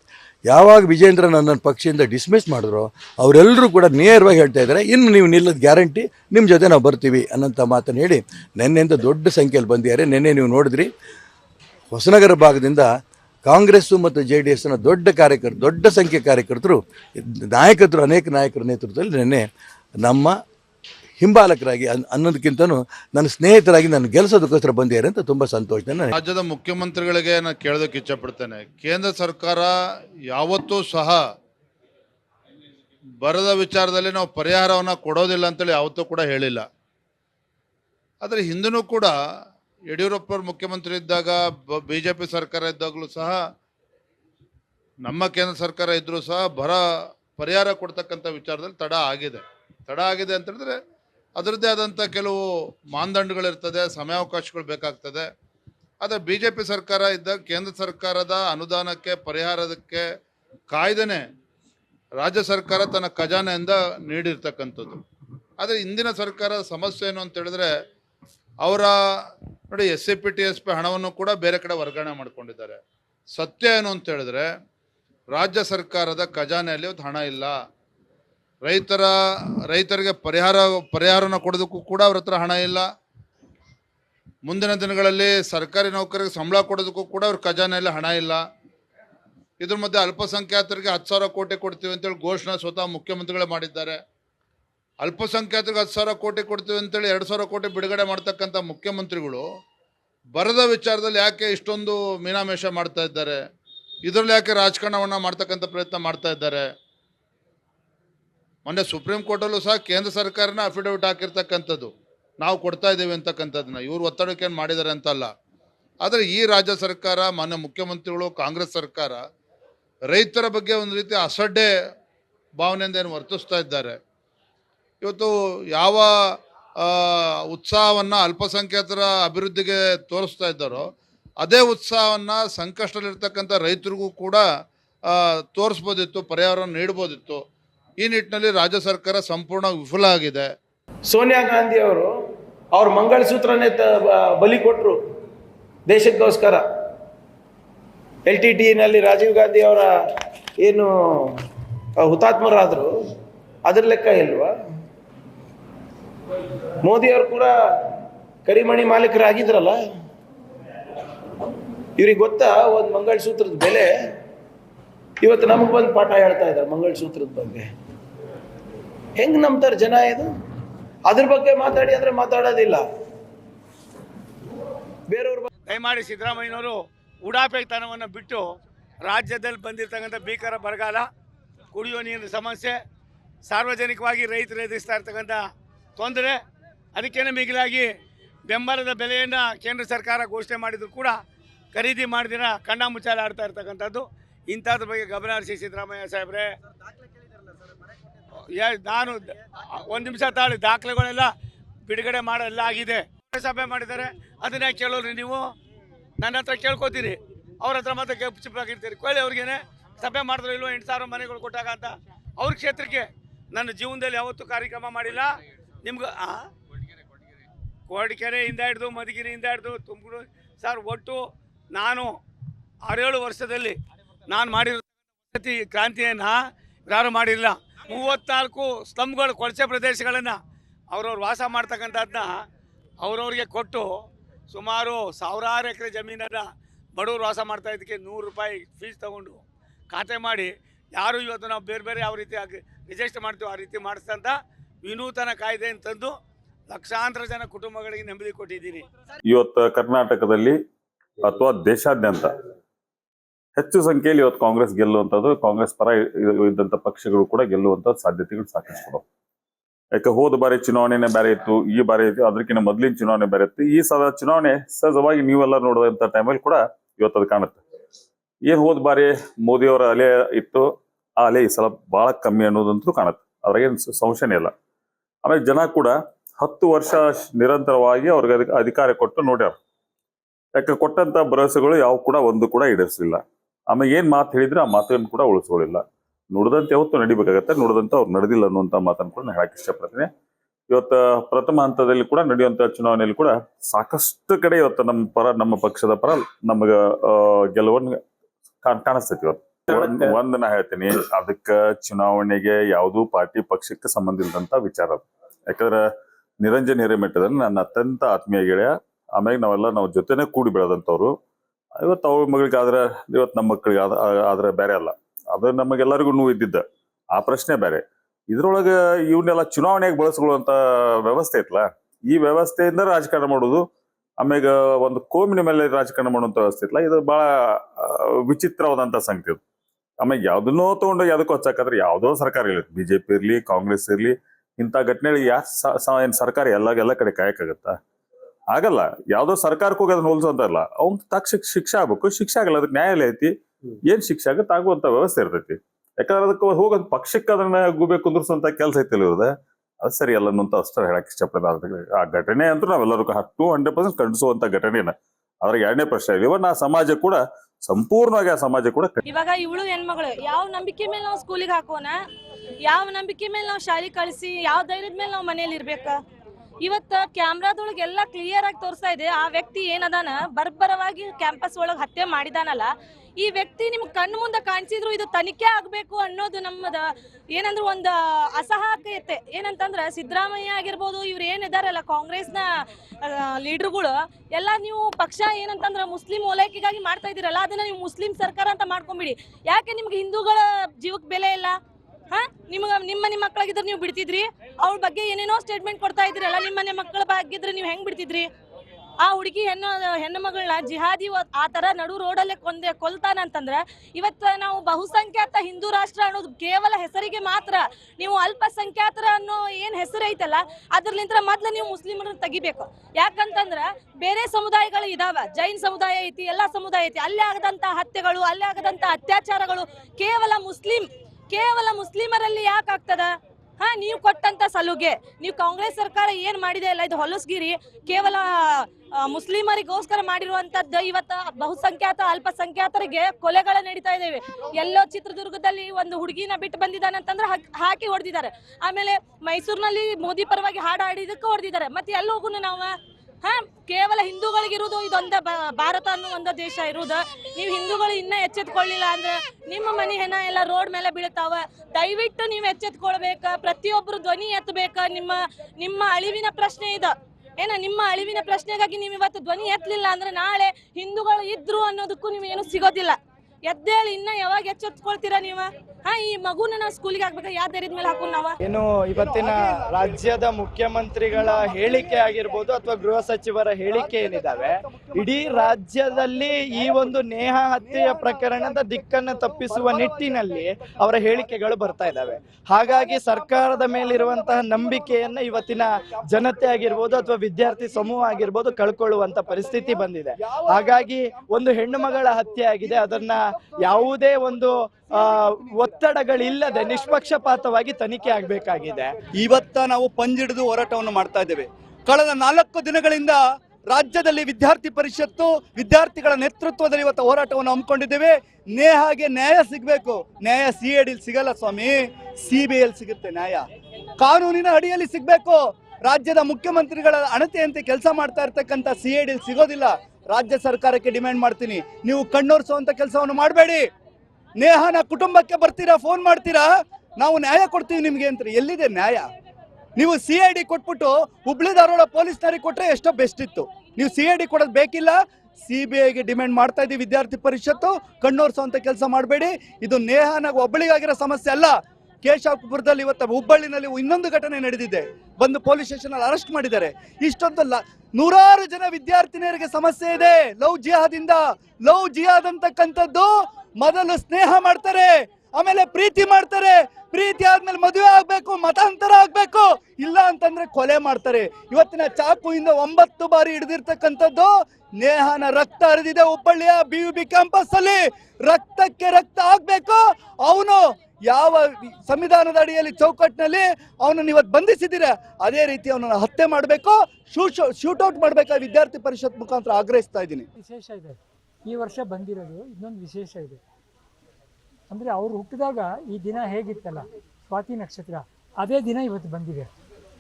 Speaker 6: ಯಾವಾಗ ವಿಜೇಂದ್ರ ನನ್ನ ಪಕ್ಷದಿಂದ ಡಿಸ್ಮಿಸ್ ಮಾಡಿದ್ರು ಅವರೆಲ್ಲರೂ ಕೂಡ ನೇರವಾಗಿ ಹೇಳ್ತಾ ಇದ್ದಾರೆ, ಇನ್ನು ನೀವು ನಿಲ್ಲದ ಗ್ಯಾರಂಟಿ ನಿಮ್ಮ ಜೊತೆ ನಾವು ಬರ್ತೀವಿ ಅನ್ನೋಂಥ ಮಾತನ್ನು ಹೇಳಿ ನಿನ್ನೆಯಿಂದ ದೊಡ್ಡ ಸಂಖ್ಯೆಯಲ್ಲಿ ಬಂದಿದ್ದಾರೆ. ನಿನ್ನೆ ನೀವು ನೋಡಿದ್ರಿ, ಹೊಸನಗರ ಭಾಗದಿಂದ ಕಾಂಗ್ರೆಸ್ಸು ಮತ್ತು ಜೆ ಡಿ ಎಸ್ನ ದೊಡ್ಡ ಕಾರ್ಯಕರ್ತರು ದೊಡ್ಡ ಸಂಖ್ಯೆ ಕಾರ್ಯಕರ್ತರು, ನಾಯಕತ್ವ, ಅನೇಕ ನಾಯಕರ ನೇತೃತ್ವದಲ್ಲಿ ನಿನ್ನೆ ನಮ್ಮ ಹಿಂಬಾಲಕರಾಗಿ ಅನ್- ಅನ್ನೋದಕ್ಕಿಂತನೂ ನನ್ನ ಸ್ನೇಹಿತರಾಗಿ ನನ್ನ ಗೆಲ್ಸೋದಕ್ಕೋಸ್ಕರ ಬಂದಿದ್ದಾರೆ ಅಂತ ತುಂಬ ಸಂತೋಷ
Speaker 7: ರಾಜ್ಯದ ಮುಖ್ಯಮಂತ್ರಿಗಳಿಗೆ ನಾನು ಕೇಳೋದಕ್ಕೆ ಇಚ್ಛಪಡ್ತೇನೆ. ಕೇಂದ್ರ ಸರ್ಕಾರ ಯಾವತ್ತೂ ಸಹ ಬರದ ವಿಚಾರದಲ್ಲಿ ನಾವು ಪರಿಹಾರವನ್ನು ಕೊಡೋದಿಲ್ಲ ಅಂತೇಳಿ ಯಾವತ್ತೂ ಕೂಡ ಹೇಳಿಲ್ಲ. ಆದರೆ ಹಿಂದೂ ಕೂಡ ಯಡಿಯೂರಪ್ಪರು ಮುಖ್ಯಮಂತ್ರಿ ಇದ್ದಾಗ, ಬಿ ಜೆ ಸರ್ಕಾರ ಇದ್ದಾಗಲೂ ಸಹ, ನಮ್ಮ ಕೇಂದ್ರ ಸರ್ಕಾರ ಇದ್ದರೂ ಸಹ ಬರ ಪರಿಹಾರ ಕೊಡ್ತಕ್ಕಂಥ ವಿಚಾರದಲ್ಲಿ ತಡ ಆಗಿದೆ. ತಡ ಆಗಿದೆ ಅಂತ ಹೇಳಿದ್ರೆ ಅದರದ್ದೇ ಆದಂಥ ಕೆಲವು ಮಾನದಂಡಗಳಿರ್ತದೆ, ಸಮಯಾವಕಾಶಗಳು ಬೇಕಾಗ್ತದೆ. ಆದರೆ ಬಿ ಜೆ ಪಿ ಸರ್ಕಾರ ಇದ್ದಾಗ ಕೇಂದ್ರ ಸರ್ಕಾರದ ಅನುದಾನಕ್ಕೆ, ಪರಿಹಾರದಕ್ಕೆ ಕಾಯ್ದೆನೆ ರಾಜ್ಯ ಸರ್ಕಾರ ತನ್ನ ಖಜಾನೆಯಿಂದ ನೀಡಿರ್ತಕ್ಕಂಥದ್ದು. ಆದರೆ ಇಂದಿನ ಸರ್ಕಾರದ ಸಮಸ್ಯೆ ಏನು ಅಂತ ಹೇಳಿದ್ರೆ, ಅವರ ನೋಡಿ S C P T S P ಹಣವನ್ನು ಕೂಡ ಬೇರೆ ಕಡೆ ವರ್ಗಾವಣೆ ಮಾಡ್ಕೊಂಡಿದ್ದಾರೆ. ಸತ್ಯ ಏನು ಅಂತ ಹೇಳಿದ್ರೆ, ರಾಜ್ಯ ಸರ್ಕಾರದ ಖಜಾನೆಯಲ್ಲಿ ಇವತ್ತು ಹಣ ಇಲ್ಲ. ರೈತರ, ರೈತರಿಗೆ ಪರಿಹಾರ, ಪರಿಹಾರನ ಕೊಡೋದಕ್ಕೂ ಕೂಡ ಅವ್ರ ಹತ್ರ ಹಣ ಇಲ್ಲ. ಮುಂದಿನ ದಿನಗಳಲ್ಲಿ ಸರ್ಕಾರಿ ನೌಕರಿಗೆ ಸಂಬಳ ಕೊಡೋದಕ್ಕೂ ಕೂಡ ಅವ್ರ ಖಜಾನೆಯಲ್ಲಿ ಹಣ ಇಲ್ಲ. ಇದ್ರ ಮಧ್ಯೆ ಅಲ್ಪಸಂಖ್ಯಾತರಿಗೆ ಹತ್ತು ಸಾವಿರ ಕೋಟಿ ಕೊಡ್ತೀವಿ ಅಂತೇಳಿ ಘೋಷಣೆ ಸ್ವತಃ ಮುಖ್ಯಮಂತ್ರಿಗಳೇ ಮಾಡಿದ್ದಾರೆ. ಅಲ್ಪಸಂಖ್ಯಾತರಿಗೆ ಹತ್ತು ಸಾವಿರ ಕೋಟಿ ಕೊಡ್ತೀವಿ ಅಂತೇಳಿ ಎರಡು ಸಾವಿರ ಕೋಟಿ ಬಿಡುಗಡೆ ಮಾಡ್ತಕ್ಕಂಥ ಮುಖ್ಯಮಂತ್ರಿಗಳು ಬರದ ವಿಚಾರದಲ್ಲಿ ಯಾಕೆ ಇಷ್ಟೊಂದು ಮೀನಾಮೇಷ ಮಾಡ್ತಾ ಇದ್ದಾರೆ? ಇದರಲ್ಲಿ ಯಾಕೆ ರಾಜಕಾರಣವನ್ನು ಮಾಡ್ತಕ್ಕಂಥ ಪ್ರಯತ್ನ ಮಾಡ್ತಾ ಇದ್ದಾರೆ? ಮೊನ್ನೆ ಸುಪ್ರೀಂ ಕೋರ್ಟಲ್ಲೂ ಸಹ ಕೇಂದ್ರ ಸರ್ಕಾರನ ಅಫಿಡವಿಟ್ ಹಾಕಿರ್ತಕ್ಕಂಥದ್ದು. ನಾವು ಕೊಡ್ತಾ ಇದ್ದೇವೆ ಅಂತಕ್ಕಂಥದ್ದನ್ನ. ಇವ್ರು ಒತ್ತಡಕ್ಕೆ ಏನು ಮಾಡಿದ್ದಾರೆ ಅಂತಲ್ಲ. ಆದರೆ ಈ ರಾಜ್ಯ ಸರ್ಕಾರ, ಮಾನ್ಯ ಮುಖ್ಯಮಂತ್ರಿಗಳು, ಕಾಂಗ್ರೆಸ್ ಸರ್ಕಾರ ರೈತರ ಬಗ್ಗೆ ಒಂದು ರೀತಿ ಅಸಡ್ಡೆ ಭಾವನೆಯಿಂದ ಏನು ವರ್ತಿಸ್ತಾ ಇದ್ದಾರೆ. ಇವತ್ತು ಯಾವ ಉತ್ಸಾಹವನ್ನು ಅಲ್ಪಸಂಖ್ಯಾತರ ಅಭಿವೃದ್ಧಿಗೆ ತೋರಿಸ್ತಾ ಇದ್ದಾರೋ, ಅದೇ ಉತ್ಸಾಹವನ್ನು ಸಂಕಷ್ಟದಲ್ಲಿರ್ತಕ್ಕಂಥ ರೈತರಿಗೂ ಕೂಡ ತೋರಿಸ್ಬೋದಿತ್ತು, ಪರಿಹಾರವನ್ನು ನೀಡ್ಬೋದಿತ್ತು. ಈ ನಿಟ್ಟಿನಲ್ಲಿ ರಾಜ್ಯ ಸರ್ಕಾರ ಸಂಪೂರ್ಣ ವಿಫಲ ಆಗಿದೆ.
Speaker 8: ಸೋನಿಯಾ ಗಾಂಧಿ ಅವರು ಅವ್ರ ಮಂಗಳಸೂತ್ರನೇ ಬಲಿ ಕೊಟ್ಟರು ದೇಶಕ್ಕೋಸ್ಕರ. ಎಲ್ ಟಿ ಟಿನಲ್ಲಿ ರಾಜೀವ್ ಗಾಂಧಿ ಅವರ ಏನು ಹುತಾತ್ಮರಾದರು, ಅದ್ರ ಲೆಕ್ಕ ಇಲ್ವಾ? ಮೋದಿ ಅವರು ಕೂಡ ಕರಿಮಣಿ ಮಾಲೀಕರಾಗಿದ್ರಲ್ಲ? ಇವ್ರಿಗೆ ಗೊತ್ತಾ ಒಂದು ಮಂಗಳಸೂತ್ರದ ಬೆಲೆ? ಇವತ್ತು ನಮಗೆ ಬಂದು ಪಾಠ ಹೇಳ್ತಾ ಇದ್ದಾರೆ ಮಂಗಳಸೂತ್ರದ ಬಗ್ಗೆ. ಹೆಂಗ್ ನಂಬ್ತಾರೆ ಜನ ಇದು? ಅದ್ರ ಬಗ್ಗೆ ಮಾತಾಡಿ ಅಂದ್ರೆ ಮಾತಾಡೋದಿಲ್ಲ. ಬೇರೆಯವ್ರ
Speaker 9: ದಯಮಾಡಿ ಸಿದ್ದರಾಮಯ್ಯನವರು ಉಡಾಪೆತನವನ್ನು ಬಿಟ್ಟು ರಾಜ್ಯದಲ್ಲಿ ಬಂದಿರತಕ್ಕಂಥ ಭೀಕರ ಬರಗಾಲ ಕುಡಿಯುವ ನೀರಿನ ಸಮಸ್ಯೆ, ಸಾರ್ವಜನಿಕವಾಗಿ ರೈತರು ಎದುರಿಸ್ತಾ ಇರ್ತಕ್ಕಂಥ ತೊಂದರೆ, ಅದಕ್ಕೇನೆ ಮಿಗಿಲಾಗಿ ಬೆಂಬಲದ ಬೆಲೆಯನ್ನು ಕೇಂದ್ರ ಸರ್ಕಾರ ಘೋಷಣೆ ಮಾಡಿದರೂ ಕೂಡ ಖರೀದಿ ಮಾಡಿದಿರ ಕಣ್ಣಾಮುಚ್ಚಾಲೆ ಆಡ್ತಾ ಇರ್ತಕ್ಕಂಥದ್ದು. ಇಂಥದ್ರ ಬಗ್ಗೆ ಗಮನ ಹರಿಸಿ ಸಿದ್ದರಾಮಯ್ಯ ಸಾಹೇಬ್ರೆ. ನಾನು ಒಂದು ನಿಮಿಷ ತಾಳಿ ದಾಖಲೆಗಳೆಲ್ಲ ಬಿಡುಗಡೆ ಮಾಡಲ್ಲ, ಆಗಿದೆ. ಸಭೆ ಮಾಡಿದ್ದಾರೆ. ಅದನ್ನ ಕೇಳೋರಿ ನೀವು. ನನ್ನ ಹತ್ರ ಕೇಳ್ಕೊತೀರಿ. ಅವ್ರ ಹತ್ರ ಮಾತ್ರ ಚಿಪ್ಪಾಗಿರ್ತೀರಿ ಕೊಹ್ಲಿ ಅವ್ರಿಗೇನೆ ಸಭೆ ಮಾಡಿದ್ರು ಇಲ್ವೋ ಎಂಟು ಸಾವಿರ ಮನೆಗಳು ಕೊಟ್ಟಾಗ ಅಂತ. ಅವ್ರ ಕ್ಷೇತ್ರಕ್ಕೆ ನನ್ನ ಜೀವನದಲ್ಲಿ ಯಾವತ್ತೂ ಕಾರ್ಯಕ್ರಮ ಮಾಡಿಲ್ಲ. ನಿಮ್ಗೆ ಕೋಡಿಕೆರೆಯಿಂದ ಹಿಡಿದು, ಮಧುಗಿರಿಯಿಂದ ಹಿಡಿದು, ತುಮಕೂರು ಸರ್, ಒಟ್ಟು ನಾನು ಆರೇಳು ವರ್ಷದಲ್ಲಿ ನಾನು ಮಾಡಿರೋ ಕ್ರಾಂತಿಯನ್ನು ಯಾರು ಮಾಡಿಲ್ಲ. ಮೂವತ್ನಾಲ್ಕು ಸ್ತಂಭಗಳು ಕೊಳಚೆ ಪ್ರದೇಶಗಳನ್ನು ಅವ್ರವ್ರು ವಾಸ ಮಾಡ್ತಕ್ಕಂಥದ್ದನ್ನ ಅವ್ರವ್ರಿಗೆ ಕೊಟ್ಟು ಸುಮಾರು ಸಾವಿರಾರು ಎಕರೆ ಜಮೀನನ್ನು ಬಡವರು ವಾಸ ಮಾಡ್ತಾ ಇದಕ್ಕೆ ನೂರು ರೂಪಾಯಿ ಫೀಸ್ ತಗೊಂಡು ಖಾತೆ ಮಾಡಿ ಯಾರು ಇವತ್ತು ನಾವು ಬೇರೆ ಬೇರೆ ಯಾವ ರೀತಿ ರಿಜಿಸ್ಟರ್ ಮಾಡ್ತೀವಿ ಆ ರೀತಿ ಮಾಡಿಸ್ತಂತ ವಿನೂತನ ಕಾಯ್ದೆಯನ್ನು ತಂದು ಲಕ್ಷಾಂತರ ಜನ ಕುಟುಂಬಗಳಿಗೆ ನೆಮ್ಮದಿ ಕೊಟ್ಟಿದ್ದೀನಿ.
Speaker 10: ಇವತ್ತು ಕರ್ನಾಟಕದಲ್ಲಿ ಅಥವಾ ದೇಶಾದ್ಯಂತ ಹೆಚ್ಚು ಸಂಖ್ಯೆಯಲ್ಲಿ ಇವತ್ತು ಕಾಂಗ್ರೆಸ್ ಗೆಲ್ಲುವಂಥದ್ದು, ಕಾಂಗ್ರೆಸ್ ಪರ ಇದ್ದಂಥ ಪಕ್ಷಗಳು ಕೂಡ ಗೆಲ್ಲುವಂಥ ಸಾಧ್ಯತೆಗಳು ಸಾಕಷ್ಟು. ಯಾಕೆ ಹೋದ ಬಾರಿ ಚುನಾವಣೆನೇ ಬೇರೆ ಇತ್ತು, ಈ ಬಾರಿ ಅದಕ್ಕಿಂತ ಮೊದಲಿನ ಚುನಾವಣೆ ಬೇರೆ ಇತ್ತು, ಈ ಸದ ಚುನಾವಣೆ ಸಹಜವಾಗಿ ನೀವೆಲ್ಲ ನೋಡುವಂಥ ಟೈಮಲ್ಲಿ ಕೂಡ ಇವತ್ತು ಅದು ಕಾಣುತ್ತೆ. ಏನ್ ಹೋದ ಬಾರಿ ಮೋದಿಯವರ ಅಲೆ ಇತ್ತು, ಆ ಅಲೆ ಈ ಸಲ ಬಹಳ ಕಮ್ಮಿ ಅನ್ನೋದಂತೂ ಕಾಣುತ್ತೆ. ಅದ್ರಾಗೇನು ಸಂಶಯನೇ ಇಲ್ಲ. ಆಮೇಲೆ ಜನ ಕೂಡ ಹತ್ತು ವರ್ಷ ನಿರಂತರವಾಗಿ ಅವ್ರಿಗೆ ಅದಕ್ಕೆ ಅಧಿಕಾರ ಕೊಟ್ಟು ನೋಡ್ಯಾರ. ಯಾಕೆ ಕೊಟ್ಟಂತ ಭರವಸೆಗಳು ಯಾವ ಕೂಡ ಒಂದು ಕೂಡ ಈಡೇರಿಸಲಿಲ್ಲ ಆಮೇಲೆ ಏನ್ ಮಾತು ಹೇಳಿದ್ರೆ ಆ ಮಾತನ್ನು ಕೂಡ ಉಳಿಸ್ಕೊಳ್ಳಿಲ್ಲ. ನುಡಿದಂತೆ ಯಾವತ್ತು ನಡಿಬೇಕಾಗತ್ತೆ, ನುಡಿದಂತೆ ಅವ್ರು ನಡೆದಿಲ್ಲ ಅನ್ನುವಂತ ಮಾತನ್ನು ಕೂಡ ನಾನು ಹೇಳಕ್ಕೆ ಇಷ್ಟಪಡ್ತೀನಿ. ಇವತ್ತು ಪ್ರಥಮ ಹಂತದಲ್ಲಿ ಕೂಡ ನಡೆಯುವಂತ ಚುನಾವಣೆಯಲ್ಲಿ ಕೂಡ ಸಾಕಷ್ಟು ಕಡೆ ಇವತ್ತು ನಮ್ಮ ಪರ, ನಮ್ಮ ಪಕ್ಷದ ಪರ ನಮಗ ಗೆಲುವನ್ನು ಕಾಣ್- ಕಾಣಿಸ್ತೈತಿ ಇವತ್ತು. ಒಂದ್- ನಾ ಹೇಳ್ತೀನಿ, ಅದಕ್ಕ ಚುನಾವಣೆಗೆ ಯಾವುದೂ ಪಾರ್ಟಿ ಪಕ್ಷಕ್ಕೆ ಸಂಬಂಧ ಇಲ್ಲದಂತ ವಿಚಾರ ಅದು. ಯಾಕಂದ್ರೆ ನಿರಂಜನ್ ಹಿರೇಮಠದಲ್ಲಿ ನನ್ನ ಅತ್ಯಂತ ಆತ್ಮೀಯ ಗೆಳೆಯ ಆಮೇಲೆ ನಾವೆಲ್ಲ ನಾವು ಜೊತೆನೆ ಕೂಡಿ ಬೆಳೆದಂಥವ್ರು. ಇವತ್ತು ಅವ್ರ ಮಗಳಿಗಾದ್ರೆ, ಇವತ್ತು ನಮ್ಮ ಮಕ್ಕಳಿಗೆ ಆದ ಆದ್ರೆ ಬೇರೆ ಅಲ್ಲ. ಅದು ನಮಗೆಲ್ಲರಿಗೂ ನೋವು ಇದ್ದಿದ್ದ. ಆ ಪ್ರಶ್ನೆ ಬೇರೆ. ಇದ್ರೊಳಗೆ ಇವನ್ನೆಲ್ಲ ಚುನಾವಣೆಗೆ ಬಳಸ್ಕೊಳ್ಳುವಂತ ವ್ಯವಸ್ಥೆ ಐತಲ್ಲ ಈ ವ್ಯವಸ್ಥೆಯಿಂದ ರಾಜಕಾರಣ ಮಾಡೋದು, ಆಮ್ಯಾಗ ಒಂದು ಕೋಮಿನ ಮೇಲೆ ರಾಜಕಾರಣ ಮಾಡುವಂತ ವ್ಯವಸ್ಥೆ ಐತಲ್ಲ ಇದು ಬಹಳ ವಿಚಿತ್ರವಾದಂತ ಸಂಗತಿ ಅದು. ಆಮೇಲೆ ಯಾವ್ದನ್ನೋ ತಗೊಂಡು ಯಾವ್ದಕ್ಕೂ ಹಚ್ಚಾಕಂದ್ರೆ ಯಾವುದೋ ಸರ್ಕಾರ ಇರಲಿ, ಬಿಜೆಪಿ ಇರಲಿ, ಕಾಂಗ್ರೆಸ್ ಇರಲಿ, ಇಂಥ ಘಟನೆಗಳಿಗೆ ಯಾ ಏನ್ ಸರ್ಕಾರ ಎಲ್ಲ ಎಲ್ಲ ಕಡೆ ಕಾಯಕ್ಕಾಗತ್ತಾ? ಆಗಲ್ಲ. ಯಾವ್ದೋ ಸರ್ಕಾರಕ್ಕೆ ಹೋಗಿ ಅದನ್ನ ಹೋಲಿಸುವಂತಲ್ಲ ಅವ್ನ್ ತಕ್ಷ ಶಿಕ್ಷೆ ಆಗ್ಬೇಕು. ಶಿಕ್ಷೆ ಆಗಲ್ಲ ಅದಕ್ಕೆ ನ್ಯಾಯಾಲಯ ಐತಿ. ಏನ್ ಶಿಕ್ಷೆ ಆಗುತ್ತೆ? ಆಗುವಂತ ವ್ಯವಸ್ಥೆ ಇರ್ತೈತಿ. ಯಾಕಂದ್ರೆ ಅದಕ್ಕೆ ಹೋಗೋದ್ ಪಕ್ಷಕ್ಕೆ ಅದನ್ನ ಗೂಬೆ ಕುಂದ್ರಿಸುವಂತ ಕೆಲಸ ಐತಿಲ್ಲ ಇವ್ರದ ಅದು ಸರಿ ಅಲ್ಲ ಅನ್ನೋಂತ ಅಷ್ಟೇ ಹೇಳಕ್ ಇಷ್ಟಪಡೋದು ಆ ಘಟನೆ ಅಂತೂ ನಾವೆಲ್ಲರೂ ಹತ್ತು ಹಂಡ್ರೆಡ್ ಪರ್ಸೆಂಟ್ ಖಂಡಿಸುವಂತ ಘಟನೆನ ಅದ್ರಾಗ ಎರಡನೇ ಪ್ರಶ್ನೆ ಇದೆ ಇವನ್ ಆ ಸಮಾಜ ಕೂಡ ಸಂಪೂರ್ಣವಾಗಿ ಆ ಸಮಾಜ ಕೂಡ
Speaker 11: ಇವಾಗ ಇವಳು ಹೆಣ್ಮಗಳು ಯಾವ ನಂಬಿಕೆ ಮೇಲೆ ನಾವು ಸ್ಕೂಲಿಗೆ ಹಾಕೋಣ? ಯಾವ ನಂಬಿಕೆ ಮೇಲೆ ನಾವು ಶಾಲೆ ಕಳಿಸಿ ಯಾವ ಧೈರ್ಯದ ಮೇಲೆ ನಾವು ಮನೇಲಿ ಇರ್ಬೇಕ? ಇವತ್ತು ಕ್ಯಾಮ್ರಾದೊಳಗೆಲ್ಲ ಕ್ಲಿಯರ್ ಆಗಿ ತೋರಿಸ್ತಾ ಇದೆ. ಆ ವ್ಯಕ್ತಿ ಏನದಾನ? ಬರ್ಬರವಾಗಿ ಕ್ಯಾಂಪಸ್ ಒಳಗೆ ಹತ್ಯೆ ಮಾಡಿದಾನಲ್ಲ. ಈ ವ್ಯಕ್ತಿ ನಿಮ್ಗೆ ಕಣ್ಣು ಮುಂದೆ ಕಾಣಿಸಿದ್ರು ಇದು ತನಿಖೆ ಆಗಬೇಕು ಅನ್ನೋದು ನಮ್ಮದ ಏನಂದ್ರೆ ಒಂದು ಅಸಹಾಯಕತೆ ಏನಂತಂದ್ರೆ ಸಿದ್ದರಾಮಯ್ಯ ಆಗಿರ್ಬೋದು, ಇವ್ರು ಏನಿದಾರಲ್ಲ ಕಾಂಗ್ರೆಸ್ನ ಲೀಡರ್ಗಳು, ಎಲ್ಲ ನೀವು ಪಕ್ಷ ಏನಂತಂದ್ರೆ ಮುಸ್ಲಿಂ ಓಲೈಕೆಗಾಗಿ ಮಾಡ್ತಾ ಇದ್ದೀರಲ್ಲ, ಅದನ್ನ ನೀವು ಮುಸ್ಲಿಂ ಸರ್ಕಾರ ಅಂತ ಮಾಡ್ಕೊಂಬಿಡಿ. ಯಾಕೆ ನಿಮ್ಗೆ ಹಿಂದೂಗಳ ಜೀವಕ್ಕೆ ಬೆಲೆ ಇಲ್ಲ? ಹಾ? ನಿಮ್ಗೆ ನಿಮ್ಮ ನಿಮ್ಮ ಮಕ್ಕಳಾಗಿದ್ರೆ ನೀವು ಬಿಡ್ತಿದ್ರಿ? ಅವ್ರ ಬಗ್ಗೆ ಏನೇನೋ ಸ್ಟೇಟ್ಮೆಂಟ್ ಕೊಡ್ತಾ ಇದ್ರಲ್ಲ ನಿಮ್ಮ ಮನೆ ಮಕ್ಕಳ ಬಾಗಿದ್ರೆ ನೀವು ಹೆಂಗ್ ಬಿಡ್ತಿದ್ರಿ? ಆ ಹುಡುಗಿ ಹೆಣ್ಣು ಹೆಣ್ಣು ಮಗಳನ್ನ ಜಿಹಾದಿ ಆ ತರ ನಡು ರೋಡಲ್ಲೇ ಕೊಂದೆ ಕೊಲ್ತಾನ ಅಂತಂದ್ರೆ ಇವತ್ತು ನಾವು ಬಹುಸಂಖ್ಯಾತ ಹಿಂದೂ ರಾಷ್ಟ್ರ ಅನ್ನೋದು ಕೇವಲ ಹೆಸರಿಗೆ ಮಾತ್ರ, ನೀವು ಅಲ್ಪಸಂಖ್ಯಾತರ ಅನ್ನೋ ಏನ್ ಹೆಸರು ಐತಲ್ಲ ಅದ್ರಲಿಂತ್ರ ಮೊದ್ಲು ನೀವು ಮುಸ್ಲಿಮರನ್ನ ತೆಗಿಬೇಕು. ಯಾಕಂತಂದ್ರ, ಬೇರೆ ಸಮುದಾಯಗಳು ಇದಾವ, ಜೈನ್ ಸಮುದಾಯ ಐತಿ, ಎಲ್ಲಾ ಸಮುದಾಯ ಐತಿ, ಅಲ್ಲೇ ಆಗದಂತ ಹತ್ಯೆಗಳು, ಅಲ್ಲೇ ಆಗದಂತ ಅತ್ಯಾಚಾರಗಳು ಕೇವಲ ಮುಸ್ಲಿಂ ಕೇವಲ ಮುಸ್ಲಿಮರಲ್ಲಿ ಯಾಕೆ ಆಗ್ತದ? ಹಾ, ನೀವು ಕೊಟ್ಟಂತ ಸಲುಗೆ. ನೀವು ಕಾಂಗ್ರೆಸ್ ಸರ್ಕಾರ ಏನ್ ಮಾಡಿದೆ ಅಲ್ಲ, ಇದು ಹೊಲಸ್ಗಿರಿ. ಕೇವಲ ಮುಸ್ಲಿಮರಿಗೋಸ್ಕರ ಮಾಡಿರುವಂತದ್ದು ಇವತ್ತ ಬಹುಸಂಖ್ಯಾತ, ಅಲ್ಪಸಂಖ್ಯಾತರಿಗೆ ಕೊಲೆಗಳ ನಡೀತಾ ಇದ್ದೇವೆ ಎಲ್ಲೋ ಚಿತ್ರದುರ್ಗದಲ್ಲಿ ಒಂದು ಹುಡುಗಿನ ಬಿಟ್ಟು ಬಂದಿದ್ದಾನೆ ಅಂತಂದ್ರೆ ಹಾಕಿ ಹೊಡೆದಿದ್ದಾರೆ. ಆಮೇಲೆ ಮೈಸೂರಿನಲ್ಲಿ ಮೋದಿ ಪರವಾಗಿ ಹಾಡು ಹಾಡಿದಕ್ಕೆ ಹೊಡೆದಿದ್ದಾರೆ. ಮತ್ತೆ ಎಲ್ಲಿ ಹೋಗುನು ನಾವು? ಹಾ, ಕೇವಲ ಹಿಂದೂಗಳಿಗಿರುವುದು ಇದೊಂದ ಭಾರತ ಅನ್ನೋ ಒಂದು ದೇಶ ಇರುವುದು. ನೀವು ಹಿಂದೂಗಳು ಇನ್ನ ಎಚ್ಚೆತ್ಕೊಳ್ಳಿಲ್ಲ ಅಂದ್ರೆ ನಿಮ್ಮ ಮನೆ ಹೆಣ ಎಲ್ಲ ರೋಡ್ ಮೇಲೆ ಬೀಳ್ತಾವ ದಯವಿಟ್ಟು ನೀವು ಎಚ್ಚೆತ್ಕೊಳ್ಬೇಕ ಪ್ರತಿಯೊಬ್ಬರು ಧ್ವನಿ ಎತ್ತಬೇಕ, ನಿಮ್ಮ ನಿಮ್ಮ ಅಳಿವಿನ ಪ್ರಶ್ನೆ ಇದು. ಏನ, ನಿಮ್ಮ ಅಳಿವಿನ ಪ್ರಶ್ನೆಗಾಗಿ ನೀವು ಇವತ್ತು ಧ್ವನಿ ಎತ್ತಲಿಲ್ಲ ಅಂದ್ರೆ ನಾಳೆ ಹಿಂದೂಗಳು ಇದ್ರು ಅನ್ನೋದಕ್ಕೂ ನೀವು ಏನು ಸಿಗೋದಿಲ್ಲ. ಎದ್ದೇಳಿ ಇನ್ನ ಯಾವಾಗ ಎಚ್ಚೆತ್ಕೊಳ್ತೀರಾ ನೀವ? ಹಾ, ಈ ಮಗುನ ನಾವು ಸ್ಕೂಲಿಗೆ ಹಾಕ್ಬೇಕು? ಯಾವ ಮೇಲೆ ಹಾಕೊಂಡ್ ನಾವ?
Speaker 12: ಏನು, ಇವತ್ತಿನ ರಾಜ್ಯದ ಮುಖ್ಯಮಂತ್ರಿಗಳ ಹೇಳಿಕೆ ಆಗಿರ್ಬೋದು ಅಥವಾ ಗೃಹ ಸಚಿವರ ಹೇಳಿಕೆ ಏನಿದಾವೆ, ಇಡೀ ರಾಜ್ಯದಲ್ಲಿ ಈ ಒಂದು ನೇಹ ಹತ್ಯೆಯ ಪ್ರಕರಣದ ದಿಕ್ಕನ್ನು ತಪ್ಪಿಸುವ ನಿಟ್ಟಿನಲ್ಲಿ ಅವರ ಹೇಳಿಕೆಗಳು ಬರ್ತಾ ಇದ್ದಾವೆ ಹಾಗಾಗಿ ಸರ್ಕಾರದ ಮೇಲಿರುವಂತಹ ನಂಬಿಕೆಯನ್ನ ಇವತ್ತಿನ ಜನತೆ ಆಗಿರ್ಬೋದು ಅಥವಾ ವಿದ್ಯಾರ್ಥಿ ಸಮೂಹ ಆಗಿರ್ಬೋದು ಕಳ್ಕೊಳ್ಳುವಂತ ಪರಿಸ್ಥಿತಿ ಬಂದಿದೆ. ಹಾಗಾಗಿ ಒಂದು ಹೆಣ್ಣು ಮಗಳ ಹತ್ಯೆ ಆಗಿದೆ, ಅದನ್ನ ಯಾವುದೇ ಒಂದು ಒತ್ತಡಗಳಿಲ್ಲದೆ ನಿಷ್ಪಕ್ಷಪಾತವಾಗಿ ತನಿಖೆ ಆಗಬೇಕಾಗಿದೆ.
Speaker 13: ಇವತ್ತ ನಾವು ಪಂಜಿಡಿದು ಹೋರಾಟವನ್ನು ಮಾಡ್ತಾ ಇದ್ದೇವೆ. ಕಳೆದ ನಾಲ್ಕು ದಿನಗಳಿಂದ ರಾಜ್ಯದಲ್ಲಿ ವಿದ್ಯಾರ್ಥಿ ಪರಿಷತ್ತು, ವಿದ್ಯಾರ್ಥಿಗಳ ನೇತೃತ್ವದಲ್ಲಿ ಇವತ್ತು ಹೋರಾಟವನ್ನು ಹಮ್ಮಿಕೊಂಡಿದ್ದೇವೆ. ನೇಹಾಗೆ ನ್ಯಾಯ ಸಿಗಬೇಕು. ನ್ಯಾಯ ಸಿ ಎಡಿ ಸಿಗಲ್ಲ ಸ್ವಾಮಿ. ಸಿ ಬಿ ಎಲ್ ಸಿಗುತ್ತೆ ನ್ಯಾಯ. ಕಾನೂನಿನ ಅಡಿಯಲ್ಲಿ ಸಿಗಬೇಕು. ರಾಜ್ಯದ ಮುಖ್ಯಮಂತ್ರಿಗಳ ಅಣತೆಯಂತೆ ಕೆಲಸ ಮಾಡ್ತಾ ಇರ್ತಕ್ಕಂಥ ಸಿ ಐ ಡಿಲ್ ಸಿಗೋದಿಲ್ಲ. ರಾಜ್ಯ ಸರ್ಕಾರಕ್ಕೆ ಡಿಮ್ಯಾಂಡ್ ಮಾಡ್ತೀನಿ. ನೀವು ಕಣ್ಣೋರ್ಸುವಂತ ಕೆಲಸವನ್ನು ಮಾಡಬೇಡಿ. ನೇಹನ ಕುಟುಂಬಕ್ಕೆ ಬರ್ತೀರಾ, ಫೋನ್ ಮಾಡ್ತೀರಾ? ನಾವು ನ್ಯಾಯ ಕೊಡ್ತೀವಿ ನಿಮಗೆ ಅಂತ. ಎಲ್ಲಿದೆ ನ್ಯಾಯ? ನೀವು ಸಿ ಐ ಡಿ ಕೊಟ್ಬಿಟ್ಟು ಹುಬ್ಳಿ ಧಾರವಾಡ ಪೊಲೀಸ್ನವ್ರಿಗೆ ಕೊಟ್ರೆ ಎಷ್ಟೋ ಬೆಸ್ಟ್ ಇತ್ತು. ನೀವು ಸಿ ಐ ಡಿ ಕೊಡೋದು ಬೇಕಿಲ್ಲ. ಸಿ ಬಿ ಐಗೆ ಡಿಮ್ಯಾಂಡ್ ಮಾಡ್ತಾ ಇದ್ದೀವಿ ವಿದ್ಯಾರ್ಥಿ ಪರಿಷತ್ತು. ಕಣ್ಣೋರ್ಸುವಂತ ಕೆಲಸ ಮಾಡಬೇಡಿ. ಇದು ನೇಹನ ಒಬ್ಬಳಿಗಾಗಿರೋ ಸಮಸ್ಯೆ ಅಲ್ಲ. ಕೇಶವಪುರದಲ್ಲಿ ಇವತ್ತು ಹುಬ್ಬಳ್ಳಿನಲ್ಲಿ ಇನ್ನೊಂದು ಘಟನೆ ನಡೆದಿದೆ. ಬಂದು ಪೊಲೀಸ್ ಸ್ಟೇಷನ್ ಅಲ್ಲಿ ಅರೆಸ್ಟ್ ಮಾಡಿದ್ದಾರೆ. ಇಷ್ಟೊಂದಲ್ಲ ನೂರಾರು ಜನ ವಿದ್ಯಾರ್ಥಿನಿಯರಿಗೆ ಸಮಸ್ಯೆ ಇದೆ. ಲವ್ ಜಿಹಾದಿಂದ, ಲವ್ ಜಿಹಾದ್ ಅಂತಕ್ಕಂಥದ್ದು ಮೊದಲು ಸ್ನೇಹ ಮಾಡ್ತಾರೆ. ಆಮೇಲೆ ಪ್ರೀತಿ ಮಾಡ್ತಾರೆ. ಪ್ರೀತಿ ಆದ್ಮೇಲೆ ಮದುವೆ ಆಗ್ಬೇಕು, ಮತಾಂತರ ಆಗ್ಬೇಕು. ಇಲ್ಲ ಅಂತಂದ್ರೆ ಕೊಲೆ ಮಾಡ್ತಾರೆ. ಇವತ್ತಿನ ಚಾಕುಯಿಂದ ಒಂಬತ್ತು ಬಾರಿ ಹಿಡಿದಿರ್ತಕ್ಕಂಥದ್ದು ನೇಹನ ರಕ್ತ ಹರಿದಿದೆ ಹುಬ್ಬಳ್ಳಿಯ ಬಿ ಯು ಬಿ ಕ್ಯಾಂಪಸ್ ಅಲ್ಲಿ. ರಕ್ತಕ್ಕೆ ರಕ್ತ ಆಗ್ಬೇಕು. ಅವನು ಯಾವ ಸಂವಿಧಾನದ ಅಡಿಯಲ್ಲಿ ಚೌಕಟ್ಟಿನಲ್ಲಿ ಅವನನ್ನು ಇವತ್ತು ಬಂಧಿಸಿದ್ದೀರ, ಅದೇ ರೀತಿ ಅವನನ್ನು ಹತ್ಯೆ ಮಾಡಬೇಕು. ಶೂಟ್ ಶೂಟೌಟ್ ಮಾಡಬೇಕು ವಿದ್ಯಾರ್ಥಿ ಪರಿಷತ್ ಮುಖಾಂತರ ಆಗ್ರಹಿಸ್ತಾ ಇದ್ದೀನಿ.
Speaker 14: ವಿಶೇಷ ಇದೆ. ಈ ವರ್ಷ ಬಂದಿರೋದು ಇನ್ನೊಂದು ವಿಶೇಷ ಇದೆ. ಅಂದರೆ ಅವ್ರು ಹುಟ್ಟಿದಾಗ ಈ ದಿನ ಹೇಗಿತ್ತಲ್ಲ? ಸ್ವಾತಿ ನಕ್ಷತ್ರ. ಅದೇ ದಿನ ಇವತ್ತು ಬಂದಿದೆ.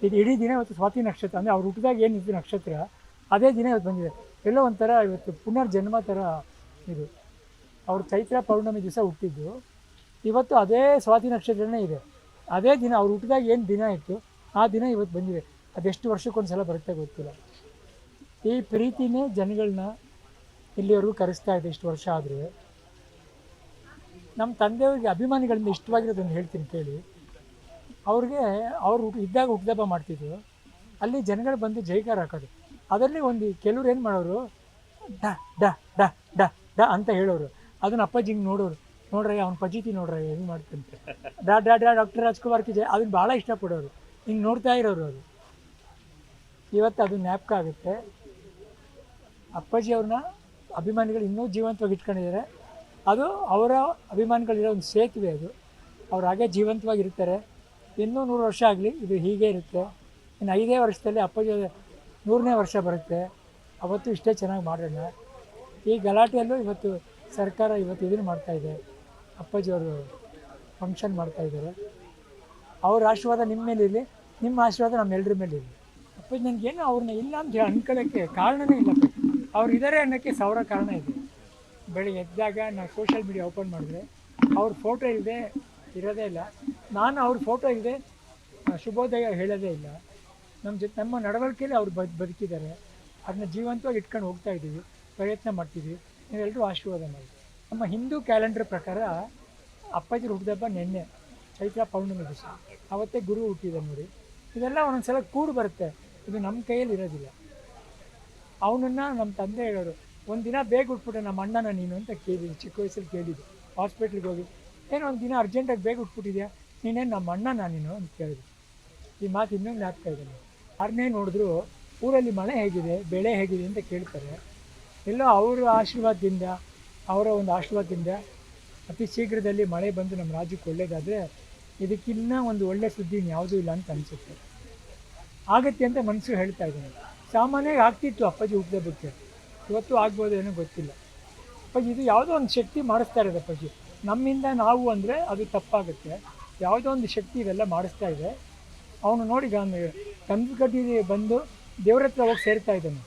Speaker 14: ಇದು ಇಡೀ ದಿನ ಇವತ್ತು ಸ್ವಾತಿ ನಕ್ಷತ್ರ. ಅಂದರೆ ಅವ್ರು ಹುಟ್ಟಿದಾಗ ಏನಿತ್ತು ನಕ್ಷತ್ರ? ಅದೇ ದಿನ ಇವತ್ತು ಬಂದಿದೆ. ಎಲ್ಲೋ ಒಂಥರ ಇವತ್ತು ಪುನರ್ಜನ್ಮ ಥರ ಇದು. ಅವ್ರು ಚೈತ್ರ ಪೌರ್ಣಮಿ ದಿವಸ ಹುಟ್ಟಿದ್ದು. ಇವತ್ತು ಅದೇ ಸ್ವಾತಿ ನಕ್ಷತ್ರನೇ ಇದೆ. ಅದೇ ದಿನ ಅವ್ರು ಹುಟ್ಟಿದಾಗ ಏನು ದಿನ ಇತ್ತು? ಆ ದಿನ ಇವತ್ತು ಬಂದಿದೆ. ಅದೆಷ್ಟು ವರ್ಷಕ್ಕೊಂದ್ಸಲ ಬರುತ್ತೆ ಗೊತ್ತಿಲ್ಲ. ಈ ಪ್ರೀತಿನೇ ಜನಗಳನ್ನ ಇಲ್ಲಿವರೆಗೂ ಕರೆಸ್ತಾ ಇದೆ ಇಷ್ಟು ವರ್ಷ ಆದರೂ. ನಮ್ಮ ತಂದೆಯವರಿಗೆ ಅಭಿಮಾನಿಗಳಿಂದ ಇಷ್ಟವಾಗಿರೋದನ್ನು ಹೇಳ್ತೀನಿ ಕೇಳಿ. ಅವ್ರಿಗೆ ಅವರು ಇದ್ದಾಗ ಹುಟ್ಟಿದಬ್ಬ ಮಾಡ್ತಿದ್ರು. ಅಲ್ಲಿ ಜನಗಳು ಬಂದು ಜೈಕಾರ ಹಾಕೋದು. ಅದರಲ್ಲಿ ಒಂದು ಕೆಲವ್ರು ಏನು ಮಾಡೋರು, ಡ ಡ ಡ ಡ ಡ ಅಂತ ಹೇಳೋರು. ಅದನ್ನ ಅಪ್ಪಾಜಿ ಹಿಂಗೆ ನೋಡೋರು. ನೋಡ್ರಿ, ಅವ್ನು ಪಜಿತಿ ನೋಡ್ರಿ, ಹೆಂಗೆ ಮಾಡ್ತಂತೆ ಡಾ ಡಾ ಡಾ, ಡಾಕ್ಟರ್ ರಾಜ್ಕುಮಾರ್ ಕಿಜೆ ಅದನ್ನ ಭಾಳ ಇಷ್ಟಪಡೋರು. ಹಿಂಗೆ ನೋಡ್ತಾ ಇರೋರು ಅದು ಇವತ್ತು ಅದು ಜ್ಞಾಪಕ ಆಗುತ್ತೆ. ಅಪ್ಪಾಜಿ ಅವ್ರನ್ನ ಅಭಿಮಾನಿಗಳು ಇನ್ನೂ ಜೀವಂತವಾಗಿ ಇಟ್ಕೊಂಡಿದ್ದಾರೆ. ಅದು ಅವರ ಅಭಿಮಾನಿಗಳಿರೋ ಒಂದು ಸೇತುವೆ ಅದು. ಅವ್ರು ಹಾಗೆ ಜೀವಂತವಾಗಿರ್ತಾರೆ. ಇನ್ನೂ ನೂರು ವರ್ಷ ಆಗಲಿ ಇದು ಹೀಗೆ ಇರುತ್ತೆ. ಇನ್ನು ಐದೇ ವರ್ಷದಲ್ಲಿ ಅಪ್ಪಾಜಿ ನೂರನೇ ವರ್ಷ ಬರುತ್ತೆ. ಅವತ್ತು ಇಷ್ಟೇ ಚೆನ್ನಾಗಿ ಮಾಡೋಣ. ಈ ಗಲಾಟೆಯಲ್ಲೂ ಇವತ್ತು ಸರ್ಕಾರ ಇವತ್ತು ಇದನ್ನು ಮಾಡ್ತಾಯಿದೆ ಅಪ್ಪಾಜಿಯವರು ಫಂಕ್ಷನ್ ಮಾಡ್ತಾ ಇದ್ದಾರೆ. ಅವ್ರ ಆಶೀರ್ವಾದ ನಿಮ್ಮ ಮೇಲೆ ಇರಲಿ. ನಿಮ್ಮ ಆಶೀರ್ವಾದ ನಮ್ಮೆಲ್ಲರ ಮೇಲೆ ಇರಲಿ. ಅಪ್ಪಾಜಿ ನನಗೇನು ಅವ್ರನ್ನ ಇಲ್ಲ ಅಂತ ಹೇಳಿ ಅನ್ಕೊಳ್ಳೋಕ್ಕೆ ಕಾರಣವೇ ಇಲ್ಲ. ಅವ್ರು ಇದ್ದಾರೆ ಅನ್ನೋಕ್ಕೆ ಸಾವಿರ ಕಾರಣ ಇದೆ. ಬೆಳಿಗ್ಗೆ ಎದ್ದಾಗ ನಾನು ಸೋಷಿಯಲ್ ಮೀಡಿಯಾ ಓಪನ್ ಮಾಡಿದ್ರೆ, ಅವ್ರ ಫೋಟೋ ಇಲ್ಲದೆ ಇರೋದೇ ಇಲ್ಲ. ನಾನು ಅವ್ರ ಫೋಟೋ ಇಲ್ಲದೆ ಶುಭೋದಯ ಹೇಳೋದೇ ಇಲ್ಲ. ನಮ್ಮ ಜೊತೆ, ನಮ್ಮ ನಡವಳಿಕೆಯಲ್ಲಿ ಅವ್ರು ಬದ್, ಬದುಕಿದ್ದಾರೆ. ಅದನ್ನ ಜೀವಂತವಾಗಿ ಇಟ್ಕೊಂಡು ಹೋಗ್ತಾ ಇದ್ದೀವಿ ಪ್ರಯತ್ನ ಮಾಡ್ತೀವಿ ನೀವೆಲ್ಲರೂ ಆಶೀರ್ವಾದ ಮಾಡಿ. ನಮ್ಮ ಹಿಂದೂ ಕ್ಯಾಲೆಂಡರ್ ಪ್ರಕಾರ ಅಪ್ಪಾಜಿ ಹುಟ್ಟಿದಬ್ಬ ನಿನ್ನೆ, ಚೈತ್ರ ಪೌರ್ಣಮಿ ದಿವಸ. ಅವತ್ತೇ ಗುರು ಹುಟ್ಟಿದೆ ನೋಡಿ. ಇದೆಲ್ಲ ಒಂದೊಂದು ಸಲ ಕೂಡು ಬರುತ್ತೆ. ಇದು ನಮ್ಮ ಕೈಯಲ್ಲಿ ಇರೋದಿಲ್ಲ. ಅವನನ್ನು ನಮ್ಮ ತಂದೆ ಹೇಳೋರು ಒಂದು ದಿನ ಬೇಗ ಉಟ್ಬಿಟ್ಟೆ ನಮ್ಮ ಅಣ್ಣನ ನೀನು ಅಂತ ಕೇಳಿದ್ದೆ ಚಿಕ್ಕ ವಯಸ್ಸಲ್ಲಿ ಕೇಳಿದ್ದು ಹಾಸ್ಪಿಟ್ಲಿಗೆ ಹೋಗಿ, ಏನೋ ಒಂದು ದಿನ ಅರ್ಜೆಂಟಾಗಿ ಬೇಗ ಉಟ್ಬಿಟ್ಟಿದ್ಯಾ? ನೀನೇನು ನಮ್ಮ ಅಣ್ಣನ ನೀನು? ಅಂತ ಕೇಳಿದೆ ಈ ಮಾತು ಇನ್ನೂ ಜ್ಞಾಪಕ ಇದ್ದಾನೆ. ಯಾರನ್ನೇ ನೋಡಿದ್ರು, ಊರಲ್ಲಿ ಮಳೆ ಹೇಗಿದೆ, ಬೆಳೆ ಹೇಗಿದೆ? ಅಂತ ಕೇಳ್ತಾರೆ. ಎಲ್ಲೋ ಅವರ ಆಶೀರ್ವಾದದಿಂದ, ಅವರ ಒಂದು ಆಶೀರ್ವಾದದಿಂದ ಅತಿ ಶೀಘ್ರದಲ್ಲಿ ಮಳೆ ಬಂದು ನಮ್ಮ ರಾಜ್ಯಕ್ಕೆ ಒಳ್ಳೇದಾದರೆ ಇದಕ್ಕಿನ್ನ ಒಂದು ಒಳ್ಳೆ ಸುದ್ದಿ ಯಾವುದೂ ಇಲ್ಲ ಅಂತ ಅನಿಸುತ್ತೆ. ಆಗತ್ತೆ ಅಂತ ಮನಸ್ಸು ಹೇಳ್ತಾ ಇದ್ದೀನಿ. ಸಾಮಾನ್ಯವಾಗಿ ಆಗ್ತಿತ್ತು ಅಪ್ಪಾಜಿ ಹುಟ್ಟಿದಬ್ಬಕ್ಕೆ ಇವತ್ತು ಆಗ್ಬೋದೇನೋ ಗೊತ್ತಿಲ್ಲ. ಅಪ್ಪಾಜಿ, ಇದು ಯಾವುದೋ ಒಂದು ಶಕ್ತಿ ಮಾಡಿಸ್ತಾ ಇರೋದು ಅಪ್ಪಾಜಿ. ನಮ್ಮಿಂದ ನಾವು ಅಂದರೆ ಅದು ತಪ್ಪಾಗುತ್ತೆ. ಯಾವುದೋ ಒಂದು ಶಕ್ತಿ ಇವೆಲ್ಲ ಮಾಡಿಸ್ತಾ ಇದೆ. ಅವನು ನೋಡಿ ಗಂಧದ ಕಡಿ ಬಂದು ದೇವ್ರ ಹತ್ರ ಹೋಗಿ ಸೇರ್ತಾ ಇದ್ದಾನೆ.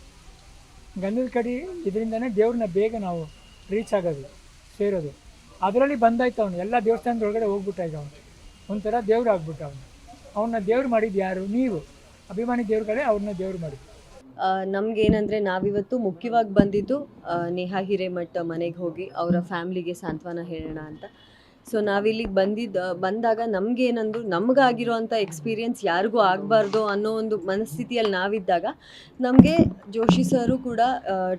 Speaker 14: ಗಂಧದ ಕಡಿ ಇದರಿಂದನೇ ದೇವ್ರನ್ನ ಬೇಗ ನಾವು ರೀಚ್ ಆಗೋದು, ಸೇರೋದು. ಅದರಲ್ಲಿ ಬಂದಾಯ್ತು ಅವನು. ಎಲ್ಲ ದೇವಸ್ಥಾನದೊಳಗಡೆ ಹೋಗ್ಬಿಟ್ಟ ಈಗ ಅವನು. ಒಂಥರ ದೇವ್ರು ಆಗ್ಬಿಟ್ಟ ಅವನು. ಅವನ್ನ ದೇವ್ರು ಮಾಡಿದ್ದು ಯಾರು? ನೀವು. ಅಭಿಮಾನಿ ದೇವ್ರುಗಳೇ ಅವ್ರನ್ನ ದೇವ್ರು ಮಾಡಿದ್ದು.
Speaker 15: ನಮಗೇನಂದರೆ ನಾವಿವತ್ತು ಮುಖ್ಯವಾಗಿ ಬಂದಿದ್ದು ನೇಹಾ ಹಿರೇಮಠ ಮನೆಗೆ ಹೋಗಿ ಅವರ ಫ್ಯಾಮಿಲಿಗೆ ಸಾಂತ್ವನ ಹೇಳೋಣ ಅಂತ. ಸೊ ನಾವಿಲ್ಲಿಗೆ ಬಂದಿದ್ದ, ಬಂದಾಗ ನಮಗೇನಂದ್ರು ನಮಗಾಗಿರೋವಂಥ ಎಕ್ಸ್ಪೀರಿಯನ್ಸ್ ಯಾರಿಗೂ ಆಗಬಾರ್ದು ಅನ್ನೋ ಒಂದು ಮನಸ್ಥಿತಿಯಲ್ಲಿ ನಾವಿದ್ದಾಗ, ನಮಗೆ ಜೋಶಿ ಸರು ಕೂಡ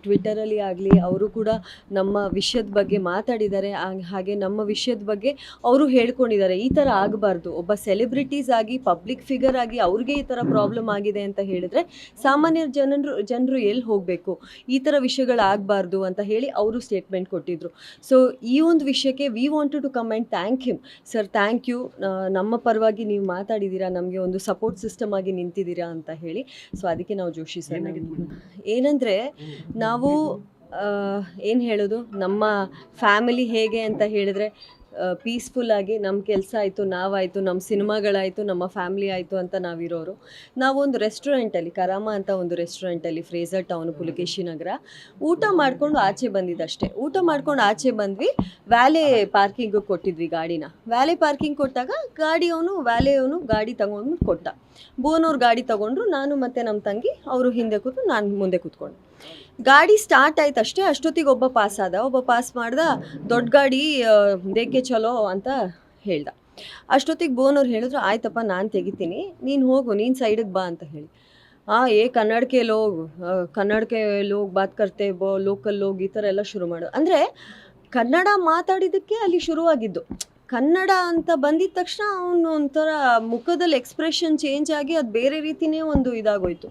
Speaker 15: ಟ್ವಿಟ್ಟರಲ್ಲಿ ಆಗಲಿ, ಅವರು ಕೂಡ ನಮ್ಮ ವಿಷಯದ ಬಗ್ಗೆ ಮಾತಾಡಿದ್ದಾರೆ ಹಾಗೆ ನಮ್ಮ ವಿಷಯದ ಬಗ್ಗೆ ಅವರು ಹೇಳ್ಕೊಂಡಿದ್ದಾರೆ ಈ ಥರ ಆಗಬಾರ್ದು. ಒಬ್ಬ ಸೆಲೆಬ್ರಿಟೀಸ್ ಆಗಿ ಪಬ್ಲಿಕ್ ಫಿಗರ್ ಆಗಿ ಅವ್ರಿಗೆ ಈ ಥರ ಪ್ರಾಬ್ಲಮ್ ಆಗಿದೆ ಅಂತ ಹೇಳಿದ್ರೆ, ಸಾಮಾನ್ಯ ಜನರು ಜನರು ಎಲ್ಲಿ ಹೋಗಬೇಕು? ಈ ಥರ ವಿಷಯಗಳಾಗಬಾರ್ದು ಅಂತ ಹೇಳಿ ಅವರು ಸ್ಟೇಟ್ಮೆಂಟ್ ಕೊಟ್ಟಿದ್ರು. ಸೊ ಈ ಒಂದು ವಿಷಯಕ್ಕೆ we wanted to come and thank him sir thank you. ನಮ್ಮ ಪರವಾಗಿ ನೀವು ಮಾತಾಡಿದ್ದೀರಾ ನಮಗೆ ಒಂದು ಸಪೋರ್ಟ್ ಸಿಸ್ಟಮ್ ಆಗಿ ನಿಂತಿದ್ದೀರಾ ಅಂತ ಹೇಳಿ. ಸೊ ಅದಕ್ಕೆ ನಾವು ಜೋಶಿ ಸರ್ ಏನಂದರೆ ನಾವು ಏನು ಹೇಳೋದು? ನಮ್ಮ ಫ್ಯಾಮಿಲಿ ಹೇಗೆ ಅಂತ ಹೇಳಿದ್ರೆ ಪೀಸ್ಫುಲ್ಲಾಗಿ ನಮ್ಮ ಕೆಲಸ ಆಯಿತು, ನಾವಾಯಿತು ನಮ್ಮ ಸಿನಿಮಾಗಳಾಯಿತು, ನಮ್ಮ ಫ್ಯಾಮ್ಲಿ ಆಯಿತು ಅಂತ ನಾವಿರೋರು. ನಾವೊಂದು ರೆಸ್ಟೋರೆಂಟಲ್ಲಿ ಕರಾಮ ಅಂತ ಒಂದು ರೆಸ್ಟೋರೆಂಟಲ್ಲಿ ಫ್ರೇಜರ್ ಟೌನ್ ಪುಲಕೇಶಿ ನಗರ. ಊಟ ಮಾಡಿಕೊಂಡು ಆಚೆ ಬಂದಿದ್ದಷ್ಟೇ. ಊಟ ಮಾಡ್ಕೊಂಡು ಆಚೆ ಬಂದ್ವಿ. ವ್ಯಾಲೆ ಪಾರ್ಕಿಂಗ್ ಕೊಟ್ಟಿದ್ವಿ ಗಾಡಿನ. ವ್ಯಾಲೆ ಪಾರ್ಕಿಂಗ್ ಕೊಟ್ಟಾಗ ಗಾಡಿಯವನು ವ್ಯಾಲೆಯವನು ಗಾಡಿ ತಗೊಂಡು ಕೊಟ್ಟ. ಬೋನವ್ರು ಗಾಡಿ ತಗೊಂಡ್ರು, ನಾನು ಮತ್ತು ನಮ್ಮ ತಂಗಿ, ಅವರು ಹಿಂದೆ ಕೂತು ನಾನು ಮುಂದೆ ಕೂತ್ಕೊಂಡು. ಗಾಡಿ ಸ್ಟಾರ್ಟ್ ಆಯ್ತು ಅಷ್ಟೇ, ಅಷ್ಟೊತ್ತಿಗೆ ಒಬ್ಬ ಪಾಸ್ ಆದ. ಒಬ್ಬ ಪಾಸ್ ಮಾಡ್ದ, ದೊಡ್ಡ ಗಾಡಿ ದೇಕೆ ಚಲೋ ಅಂತ ಹೇಳ್ದ. ಅಷ್ಟೊತ್ತಿಗೆ ಬೋನವ್ರು ಹೇಳಿದ್ರು, ಆಯ್ತಪ್ಪ, ನಾನು ತೆಗಿತೀನಿ. ನೀನು ಹೋಗು, ನೀನು ಸೈಡಿಗೆ ಬಾ ಅಂತ ಹೇಳಿ. ಆ, ಏ ಕನ್ನಡಕ್ಕೆ ಲೋಗ್ ಕನ್ನಡಕ್ಕೆ ಲೋಗ್ ಬಾತ್ ಕರ್ತೆ, ಬೋ ಲೋಕಲ್ ಲೋಗ್ ಈ ಥರ ಎಲ್ಲ ಶುರು ಮಾಡು. ಅಂದರೆ, ಕನ್ನಡ ಮಾತಾಡಿದ್ದಕ್ಕೆ ಅಲ್ಲಿ ಶುರುವಾಗಿದ್ದು. ಕನ್ನಡ ಅಂತ ಬಂದಿದ ತಕ್ಷಣ ಅವನು ಒಂಥರ ಮುಖದಲ್ಲಿ ಎಕ್ಸ್ಪ್ರೆಷನ್ ಚೇಂಜ್ ಆಗಿ ಅದು ಬೇರೆ ರೀತಿನೇ ಒಂದು ಇದಾಗೋಯ್ತು.